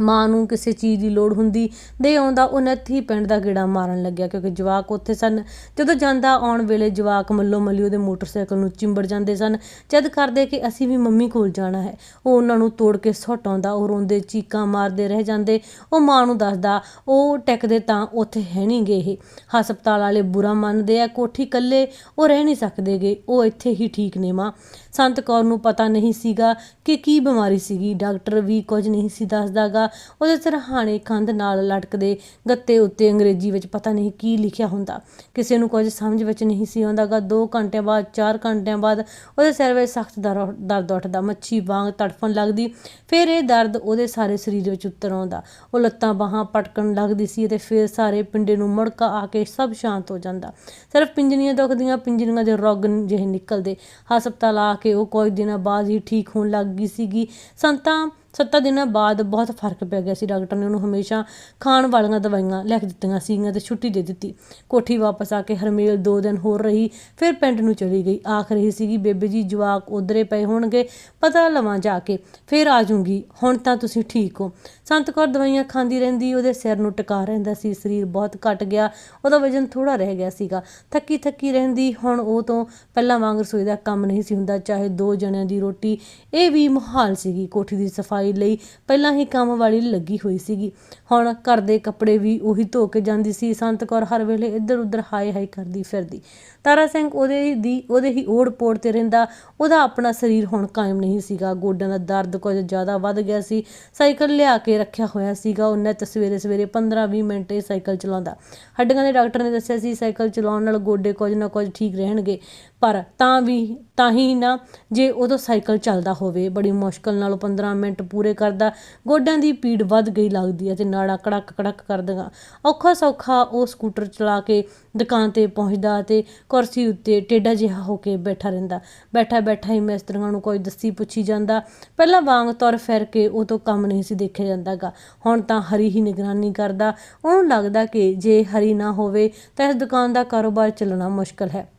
ਮਾਂ ਨੂੰ ਕਿਸੇ ਚੀਜ਼ ਦੀ ਲੋੜ ਹੁੰਦੀ, ਦੇ ਆਉਂਦਾ ਉਹ ਨੱਥ ਹੀ ਪਿੰਡ ਦਾ ਗੇੜਾ ਮਾਰਨ ਲੱਗਿਆ, ਕਿਉਂਕਿ ਜਵਾਕ ਉੱਥੇ ਸਨ। ਜਦੋਂ ਜਾਂਦਾ ਆਉਣ ਵੇਲੇ ਜਵਾਕ ਮੱਲੋ ਮੱਲੀ ਉਹਦੇ ਮੋਟਰਸਾਈਕਲ ਨੂੰ ਚਿੰਬੜ ਜਾਂਦੇ ਸਨ, ਜਦ ਕਰਦੇ ਕਿ ਅਸੀਂ ਵੀ ਮੰਮੀ ਕੋਲ ਜਾਣਾ ਹੈ। ਉਹ ਉਹਨਾਂ ਨੂੰ ਤੋੜ ਕੇ ਸੁੱਟ ਆਉਂਦਾ, ਉਹ ਰੋਂਦੇ ਚੀਕਾਂ ਮਾਰਦੇ ਰਹਿ ਜਾਂਦੇ। ਉਹ ਮਾਂ ਨੂੰ ਦੱਸਦਾ, ਉਹ ਟਿਕਦੇ ਤਾਂ ਉੱਥੇ ਹੈ ਨਹੀਂ ਗਏ ਇਹ। ਹਸਪਤਾਲ ਵਾਲੇ ਬੁਰਾ ਮੰਨਦੇ ਆ, ਕੋਠੀ ਇਕੱਲੇ, ਉਹ ਰਹਿ ਨਹੀਂ ਸਕਦੇਗੇ ਉਹ ਇੱਥੇ ਹੀ ਠੀਕ ਨੇ ਮਾਂ। ਸੰਤ ਕੌਰ ਨੂੰ ਪਤਾ ਨਹੀਂ ਸੀਗਾ ਕਿ ਕੀ ਬਿਮਾਰੀ ਸੀਗੀ, ਡਾਕਟਰ ਵੀ ਕੁਝ ਨਹੀਂ ਸੀ ਦੱਸਦਾਗਾ ਸੀਗਾ ਉਹਦੇ ਸਿਰਹਾਣੇ ਕੰਧ ਨਾਲ ਲਟਕਦੇ ਗੱਤੇ ਉੱਤੇ ਅੰਗਰੇਜ਼ੀ ਵਿੱਚ ਪਤਾ ਨਹੀਂ ਕੀ ਲਿਖਿਆ ਹੁੰਦਾ। ਕਿਸੇ ਨੂੰ ਕੁਝ ਸਮਝ ਵਿੱਚ ਨਹੀਂ ਸੀ ਆਉਂਦਾਗਾ। 2 ਘੰਟਿਆਂ ਬਾਅਦ 4 ਘੰਟਿਆਂ ਬਾਅਦ ਉਹਦੇ ਸਿਰ ਵਿੱਚ ਸਖਤ ਦਰਦ ਉੱਠਦਾ। ਮੱਛੀ ਵਾਂਗ ਤੜਫਣ ਲੱਗਦੀ। ਫਿਰ ਇਹ ਦਰਦ ਉਹਦੇ ਸਾਰੇ ਸਰੀਰ ਵਿੱਚ ਉਤਰ ਆਉਂਦਾ। ਉਹ ਲੱਤਾਂ ਬਾਹਾਂ ਪਟਕਣ ਲੱਗਦੀ ਸੀ ਤੇ ਫਿਰ ਸਾਰੇ ਪਿੰਡੇ ਨੂੰ ਮੁੜਕਾ ਆ ਕੇ ਸਭ ਸ਼ਾਂਤ ਹੋ ਜਾਂਦਾ। ਸਿਰਫ ਪਿੰਜਣੀਆਂ ਦੁਖਦੀਆਂ, ਪਿੰਜਣੀਆਂ ਦੇ ਰੋਗ ਜਿਹੇ ਨਿਕਲਦੇ। ਹਸਪਤਾਲ ਆ ਕੇ ਉਹ ਕੁਝ ਦਿਨਾਂ ਬਾਅਦ ਹੀ ਠੀਕ ਹੋਣ ਲੱਗ ਗਈ ਸੀਗੀ। ਸੰਤਾਂ ਸੱਤਾਂ ਦਿਨਾਂ ਬਾਅਦ ਬਹੁਤ ਫ਼ਰਕ ਪੈ ਗਿਆ ਸੀ ਡਾਕਟਰ ਨੇ ਉਹਨੂੰ ਹਮੇਸ਼ਾ ਖਾਣ ਵਾਲੀਆਂ ਦਵਾਈਆਂ ਲਿਖ ਦਿੱਤੀਆਂ ਸੀਗੀਆਂ ਤੇ ਛੁੱਟੀ ਦੇ ਦਿੱਤੀ। ਕੋਠੀ ਵਾਪਸ ਆ ਕੇ ਹਰਮੇਲ ਦੋ ਦਿਨ ਹੋਰ ਰਹੀ, ਫਿਰ ਪਿੰਡ ਨੂੰ ਚਲੀ ਗਈ। ਆਖ ਰਹੀ ਸੀਗੀ, ਬੇਬੇ ਜੀ, ਜਵਾਕ ਉਧਰੇ ਪਏ ਹੋਣਗੇ, ਪਤਾ ਲਵਾਂ ਜਾ ਕੇ। ਫਿਰ ਆ ਜੂੰਗੀ। ਹੁਣ ਤਾਂ ਤੁਸੀਂ ਠੀਕ ਹੋ। ਸੰਤ ਕੌਰ ਦਵਾਈਆਂ ਖਾਂਦੀ ਰਹਿੰਦੀ, ਉਹਦੇ ਸਿਰ ਨੂੰ ਟਿਕਾ ਰਹਿੰਦਾ ਸੀ, ਸਰੀਰ ਬਹੁਤ ਘਟ ਗਿਆ, ਉਹਦਾ ਵਜਨ ਥੋੜਾ ਰਹਿ ਗਿਆ ਸੀਗਾ। ਥੱਕੀ ਥੱਕੀ ਰਹਿੰਦੀ, ਹੁਣ ਉਹ ਤੋਂ ਪਹਿਲਾਂ ਵਾਂਗ ਰਸੋਈ ਦਾ ਕੰਮ ਨਹੀਂ ਸੀ ਹੁੰਦਾ, ਚਾਹੇ ਦੋ ਜਣਿਆਂ ਦੀ ਰੋਟੀ। ਇਹ ਵੀ ਮੁਹਾਲ ਸੀਗੀ, ਕੋਠੀ ਦੀ ਸਫ਼ਾਈ ਲਈ ਪਹਿਲਾਂ ਹੀ ਕੰਮ ਵਾਲੀ ਲੱਗੀ ਹੋਈ ਸੀਗੀ। ਹੁਣ ਘਰ ਦੇ ਕੱਪੜੇ ਵੀ ਉਹੀ ਧੋ ਕੇ ਜਾਂਦੀ ਸੀ। ਸੰਤ ਕੌਰ ਹਰ ਵੇਲੇ ਇੱਧਰ ਉੱਧਰ ਹਾਏ ਹਾਏ ਕਰਦੀ ਫਿਰਦੀ। ਤਾਰਾ ਸਿੰਘ ਉਹਦੇ ਦੀ ਉਹਦੇ ਹੀ ਓੜ ਪੋੜ ਤੇ ਰਹਿੰਦਾ। ਉਹਦਾ ਆਪਣਾ ਸਰੀਰ ਹੁਣ ਕਾਇਮ ਨਹੀਂ ਸੀਗਾ। ਗੋਡਿਆਂ ਦਾ ਦਰਦ ਕੁਝ ਜ਼ਿਆਦਾ ਵੱਧ ਗਿਆ ਸੀ। ਸਾਈਕਲ ਲਿਆ ਕੇ ਰੱਖਿਆ ਹੋਇਆ ਸੀਗਾ। ਉਹ ਨਿੱਤ ਸਵੇਰੇ ਸਵੇਰੇ 15-20 ਮਿੰਟ ਇਹ ਸਾਈਕਲ ਚਲਾਉਂਦਾ। ਹੱਡੀਆਂ ਦੇ ਡਾਕਟਰ ਨੇ ਦੱਸਿਆ ਸੀ ਸਾਈਕਲ ਚਲਾਉਣ ਨਾਲ ਗੋਡੇ ਕੁਝ ਨਾ ਕੁਝ ਠੀਕ ਰਹਿਣਗੇ। ਪਰ ਤਾਂ ਵੀ, ਤਾਂ ਹੀ ਨਾ ਜੇ ਉਦੋਂ ਸਾਈਕਲ ਚੱਲਦਾ ਹੋਵੇ, ਬੜੀ ਮੁਸ਼ਕਲ ਨਾਲ ਉਹ 15 ਮਿੰਟ ਪੂਰੇ ਕਰਦਾ, ਗੋਡਿਆਂ ਦੀ ਪੀੜ ਵੱਧ ਗਈ ਲੱਗਦੀ ਹੈ ਤੇ ਨਾੜਾ ਕੜਕ ਕੜਕ ਕਰਦੀਆਂ। ਔਖਾ ਸੌਖਾ ਉਹ ਸਕੂਟਰ ਚਲਾ ਕੇ ਦੁਕਾਨ ਤੇ ਪਹੁੰਚਦਾ ਤੇ ਕੁਰਸੀ ਉੱਤੇ ਟੇਡਾ ਜਿਹਾ ਹੋ ਕੇ ਬੈਠਾ ਰਹਿੰਦਾ। ਬੈਠਾ ਬੈਠਾ ਹੀ ਮਿਸਤਰੀਆਂ ਨੂੰ ਕੋਈ ਦੱਸੀ ਪੁੱਛੀ ਜਾਂਦਾ। ਪਹਿਲਾਂ ਵਾਂਗ ਤੁਰ ਫਿਰ ਕੇ ਉਹ ਤੋਂ ਕੰਮ ਨਹੀਂ ਸੀ ਦੇਖਿਆ ਜਾਂਦਾਗਾ। ਹੁਣ ਤਾਂ ਹਰੀ ਹੀ ਨਿਗਰਾਨੀ ਕਰਦਾ। ਉਹਨੂੰ ਲੱਗਦਾ ਕਿ ਜੇ ਹਰੀ ਨਾ ਹੋਵੇ ਤਾਂ ਇਸ ਦੁਕਾਨ ਦਾ ਕਾਰੋਬਾਰ ਚੱਲਣਾ ਮੁਸ਼ਕਲ ਹੈ।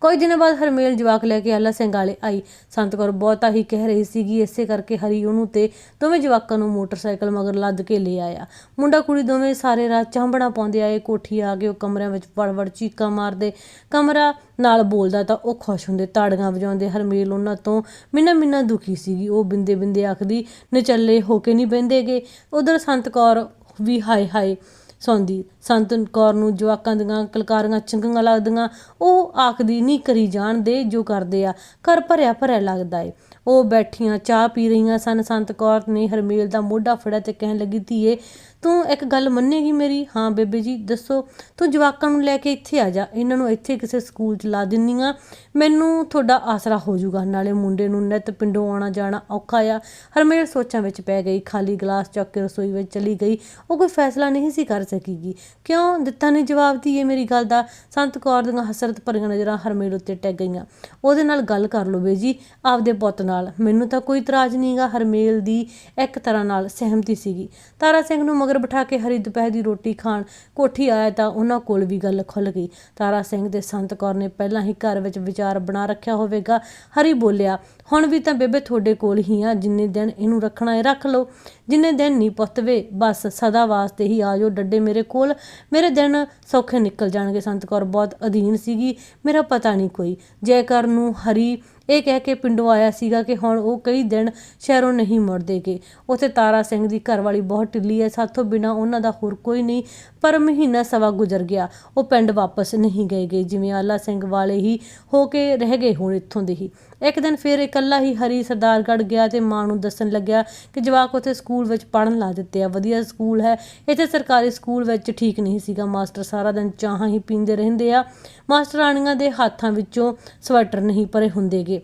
ਕੁਝ ਦਿਨਾਂ ਬਾਅਦ ਹਰਮੇਲ ਜਵਾਕ ਲੈ ਕੇ ਆਲਾ ਸਿੰਘ ਵਾਲੇ ਆਈ। ਸੰਤ ਕੌਰ ਬਹੁਤਾ ਹੀ ਕਹਿ ਰਹੀ ਸੀਗੀ, ਇਸੇ ਕਰਕੇ ਹਰੀ ਉਹਨੂੰ ਤੇ ਦੋਵੇਂ ਜਵਾਕਾਂ ਨੂੰ ਮੋਟਰਸਾਈਕਲ ਮਗਰ ਲੱਦ ਕੇ ਲੈ ਆਇਆ। ਮੁੰਡਾ ਕੁੜੀ ਦੋਵੇਂ ਸਾਰੇ ਰਾਤ ਚਾਂਬਣਾ ਪਾਉਂਦੇ ਆਏ, ਕੋਠੀ ਆ ਗਏ ਉਹ ਕਮਰਿਆਂ ਵਿੱਚ ਵੜ ਵੜ ਚੀਕਾਂ ਮਾਰਦੇ। ਕਮਰਾ ਨਾਲ ਬੋਲਦਾ ਤਾਂ ਉਹ ਖੁਸ਼ ਹੁੰਦੇ, ਤਾੜੀਆਂ ਵਜਾਉਂਦੇ। ਹਰਮੇਲ ਉਹਨਾਂ ਤੋਂ ਮਿੰਨਾ ਮਿੰਨਾ ਦੁਖੀ ਸੀਗੀ। ਉਹ ਬਿੰਦੇ ਬਿੰਦੇ ਆਖਦੀ, ਨਚੱਲੇ ਹੋ ਕੇ ਨਹੀਂ ਬਹਿੰਦੇਗੇ। ਉਧਰ ਸੰਤ ਕੌਰ ਵੀ ਹਾਏ ਹਾਏ ਸੌਂਦੀ, ਸੰਤ ਕੌਰ ਨੂੰ ਜਵਾਕਾਂ ਦੀਆਂ ਕਲਕਾਰੀਆਂ ਚੰਗੀਆਂ ਲੱਗਦੀਆਂ, ਉਹ ਆਖਦੀ ਨਹੀਂ ਕਰੀ ਜਾਣਦੇ ਜੋ ਕਰਦੇ ਆ, ਘਰ ਭਰਿਆ ਭਰਿਆ ਲੱਗਦਾ ਏ। ਉਹ ਬੈਠੀਆਂ, ਚਾਹ ਪੀ ਰਹੀਆਂ ਸਨ। ਸੰਤ ਕੌਰ ਨੇ ਹਰਮੇਲ ਦਾ ਮੋਢਾ ਫੜਿਆ ਤੇ ਕਹਿਣ ਲੱਗੀ, ਧੀਏ, ਤੂੰ ਇੱਕ ਗੱਲ ਮੰਨੇਗੀ ਮੇਰੀ? ਹਾਂ ਬੇਬੇ ਜੀ, ਦੱਸੋ। ਤੂੰ ਜਵਾਕਾਂ ਨੂੰ ਲੈ ਕੇ ਇੱਥੇ ਆ ਜਾ। ਇਹਨਾਂ ਨੂੰ ਇੱਥੇ ਕਿਸੇ ਸਕੂਲ 'ਚ ਲਾ ਦਿੰਨੀ ਆ ਮੈਨੂੰ ਤੁਹਾਡਾ ਆਸਰਾ ਹੋ ਜਾਊਗਾ। ਨਾਲੇ ਮੁੰਡੇ ਨੂੰ ਨਿੱਤ ਪਿੰਡੋਂ ਆਉਣਾ ਜਾਣਾ ਔਖਾ ਆ। ਹਰਮੇਲ ਸੋਚਾਂ ਵਿੱਚ ਪੈ ਗਈ। ਖਾਲੀ ਗਲਾਸ ਚੱਕ ਕੇ ਰਸੋਈ ਵਿੱਚ ਚਲੀ ਗਈ। ਉਹ ਕੋਈ ਫੈਸਲਾ ਨਹੀਂ ਸੀ ਕਰ ਸਕੀਗੀ। ਕਿਉਂ ਦਿੱਤਾ ਨਹੀਂ ਜਵਾਬ ਧੀਏ ਮੇਰੀ ਗੱਲ ਦਾ? ਸੰਤ ਕੌਰ ਦੀਆਂ ਹਸਰਤ ਭਰੀਆਂ ਨਜ਼ਰਾਂ ਹਰਮੇਲ ਉੱਤੇ ਟਿਕ ਗਈਆਂ। ਉਹਦੇ ਨਾਲ ਗੱਲ ਕਰ ਲਓ ਬੇ ਜੀ ਆਪਦੇ ਪੁੱਤ ਨਾਲ। ਮੈਨੂੰ ਤਾਂ ਕੋਈ ਇਤਰਾਜ਼ ਨਹੀਂਗਾ ਹਰਮੇਲ ਦੀ ਇੱਕ ਤਰ੍ਹਾਂ ਨਾਲ ਸਹਿਮਤੀ ਸੀਗੀ। ਤਾਰਾ ਸਿੰਘ ਨੂੰ ਮਗਰ ਬਿਠਾ ਕੇ ਹਰੀ ਦੁਪਹਿਰ ਦੀ ਰੋਟੀ ਖਾਣ ਕੋਠੀ ਆਇਆ ਤਾਂ ਉਹਨਾਂ ਕੋਲ ਵੀ ਗੱਲ ਖੁੱਲ ਗਈ। ਤਾਰਾ ਸਿੰਘ ਦੇ ਸੰਤ ਕੌਰ ਨੇ ਪਹਿਲਾਂ ਹੀ ਘਰ ਵਿੱਚ ਵਿਚਾਰ ਬਣਾ ਰੱਖਿਆ ਹੋਵੇਗਾ। ਹਰੀ ਬੋਲਿਆ, ਹੁਣ ਵੀ ਤਾਂ ਬੇਬੇ ਤੁਹਾਡੇ ਕੋਲ ਹੀ ਆ। ਜਿੰਨੇ ਦਿਨ ਇਹਨੂੰ ਰੱਖਣਾ ਹੈ, ਰੱਖ ਲਓ। ਜਿੰਨੇ ਦਿਨ ਨਹੀਂ ਪੁੱਤਵੇ ਬਸ ਸਦਾ ਵਾਸਤੇ ਹੀ ਆ ਜਾਓ। ਡੱਡੇ ਮੇਰੇ ਕੋਲ। ਮੇਰੇ ਦਿਨ ਸੌਖੇ ਨਿਕਲ ਜਾਣਗੇ। ਸੰਤ ਕੌਰ ਬਹੁਤ ਅਧੀਨ ਸੀਗੀ। ਮੇਰਾ ਪਤਾ ਨਹੀਂ ਕੋਈ। ਜੈਕਰ ਨੂੰ ਹਰੀ ਇਹ ਕਹਿ ਕੇ ਪਿੰਡੋਂ ਆਇਆ ਸੀਗਾ ਕਿ ਹੁਣ ਉਹ ਕਈ ਦਿਨ ਸ਼ਹਿਰੋਂ ਨਹੀਂ ਮੁੜਦੇਗੇ ਉੱਥੇ ਤਾਰਾ ਸਿੰਘ ਦੀ ਘਰਵਾਲੀ ਬਹੁਤ ਢਿੱਲੀ ਹੈ। ਸਾਥੋਂ ਬਿਨਾ ਉਹਨਾਂ ਦਾ ਹੋਰ ਕੋਈ ਨਹੀਂ, ਪਰ ਮਹੀਨਾ ਸਵਾ ਗੁਜ਼ਰ ਗਿਆ। ਉਹ ਪਿੰਡ ਵਾਪਸ ਨਹੀਂ ਗਏਗੇ ਜਿਵੇਂ ਆਲਾ ਸਿੰਘ ਵਾਲੇ ਹੀ ਹੋ ਕੇ ਰਹਿ ਗਏ ਹੁਣ ਇੱਥੋਂ ਦੇ ਹੀ। ਇੱਕ ਦਿਨ ਫਿਰ ਇਕੱਲਾ ਹੀ ਹਰੀ ਸਰਦਾਰਗੜ੍ਹ ਗਿਆ ਤੇ ਮਾਂ ਨੂੰ ਦੱਸਣ ਲੱਗਿਆ ਕਿ ਜਵਾਕ ਉੱਥੇ ਸਕੂਲ ਵਿੱਚ ਪੜਨ ਲਾ ਦਿੱਤੇ ਆ। ਵਧੀਆ ਸਕੂਲ ਹੈ। ਇੱਥੇ ਸਰਕਾਰੀ ਸਕੂਲ ਵਿੱਚ ਠੀਕ ਨਹੀਂ ਸੀਗਾ। ਮਾਸਟਰ ਸਾਰਾ ਦਿਨ ਚਾਹਾਂ ਹੀ ਪੀਂਦੇ ਰਹਿੰਦੇ ਆ। ਮਾਸਟਰਾਣੀਆਂ ਦੇ ਹੱਥਾਂ ਵਿੱਚੋਂ ਸਵੈਟਰ ਨਹੀਂ ਭਰੇ ਹੁੰਦੇਗੇ।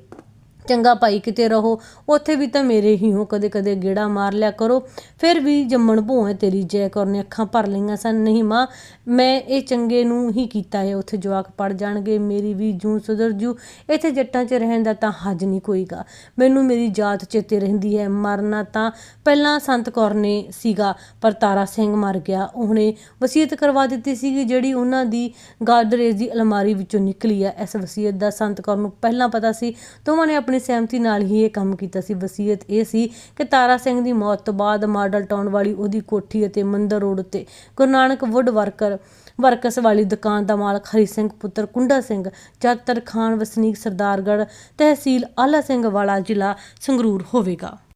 ਚੰਗਾ ਭਾਈ ਕਿਤੇ ਰਹੋ, ਉੱਥੇ ਵੀ ਤਾਂ ਮੇਰੇ ਹੀ ਹੋ, ਕਦੇ ਕਦੇ ਗੇੜਾ ਮਾਰ ਲਿਆ ਕਰੋ। ਫਿਰ ਵੀ ਜੰਮਣ ਭੋਏ ਤੇਰੀ ਜੈ ਕੌਰ ਨੇ ਅੱਖਾਂ ਭਰ ਲਈਆਂ ਸਨ। ਨਹੀਂ ਮਾਂ, ਮੈਂ ਇਹ ਚੰਗੇ ਨੂੰ ਹੀ ਕੀਤਾ ਹੈ, ਉੱਥੇ ਜਵਾਕ ਪੜ ਜਾਣਗੇ, ਮੇਰੀ ਵੀ ਜੂ ਸੁਧਰ ਜੂ। ਇੱਥੇ ਜੱਟਾਂ 'ਚ ਰਹਿਣ ਦਾ ਤਾਂ ਹੱਜ ਨਹੀਂ ਕੋਈਗਾ ਮੈਨੂੰ ਮੇਰੀ ਜਾਤ ਚੇਤੇ ਰਹਿੰਦੀ ਹੈ, ਮਰਨਾ ਤਾਂ ਪਹਿਲਾਂ ਸੰਤ ਕੌਰ ਨੇ ਸੀਗਾ, ਪਰ ਤਾਰਾ ਸਿੰਘ ਮਰ ਗਿਆ। ਉਹਨੇ ਵਸੀਅਤ ਕਰਵਾ ਦਿੱਤੀ ਸੀਗੀ, ਜਿਹੜੀ ਉਹਨਾਂ ਦੀ ਗਾਦਰੇਜ ਦੀ ਅਲਮਾਰੀ ਵਿੱਚੋਂ ਨਿਕਲੀ ਹੈ। ਇਸ ਵਸੀਅਤ ਦਾ ਸੰਤ ਕੌਰ ਨੂੰ ਪਹਿਲਾਂ ਪਤਾ ਸੀ। ਦੋਵਾਂ ਨੇ ਆਪਣੀ ਸਹਿਮਤੀ ਨਾਲ ਹੀ ਇਹ ਕੰਮ ਕੀਤਾ ਸੀ। ਵਸੀਅਤ ਇਹ ਸੀ ਕਿ ਤਾਰਾ ਸਿੰਘ ਦੀ ਮੌਤ ਤੋਂ ਬਾਅਦ ਮਾਡਲ ਟਾਊਨ ਵਾਲੀ ਉਹਦੀ ਕੋਠੀ ਅਤੇ ਮੰਦਰ ਰੋਡ ਉੱਤੇ Guru Nanak wood worker works ਵਾਲੀ ਦੁਕਾਨ ਦਾ ਮਾਲਕ ਹਰੀ ਸਿੰਘ, ਪੁੱਤਰ ਕੁੰਡਾ ਸਿੰਘ ਜਗਤਰ ਖਾਨ, ਵਸਨੀਕ ਸਰਦਾਰਗੜ੍ਹ, ਤਹਿਸੀਲ ਆਲਾ ਸਿੰਘ ਵਾਲਾ ਜ਼ਿਲ੍ਹਾ ਸੰਗਰੂਰ ਹੋਵੇਗਾ।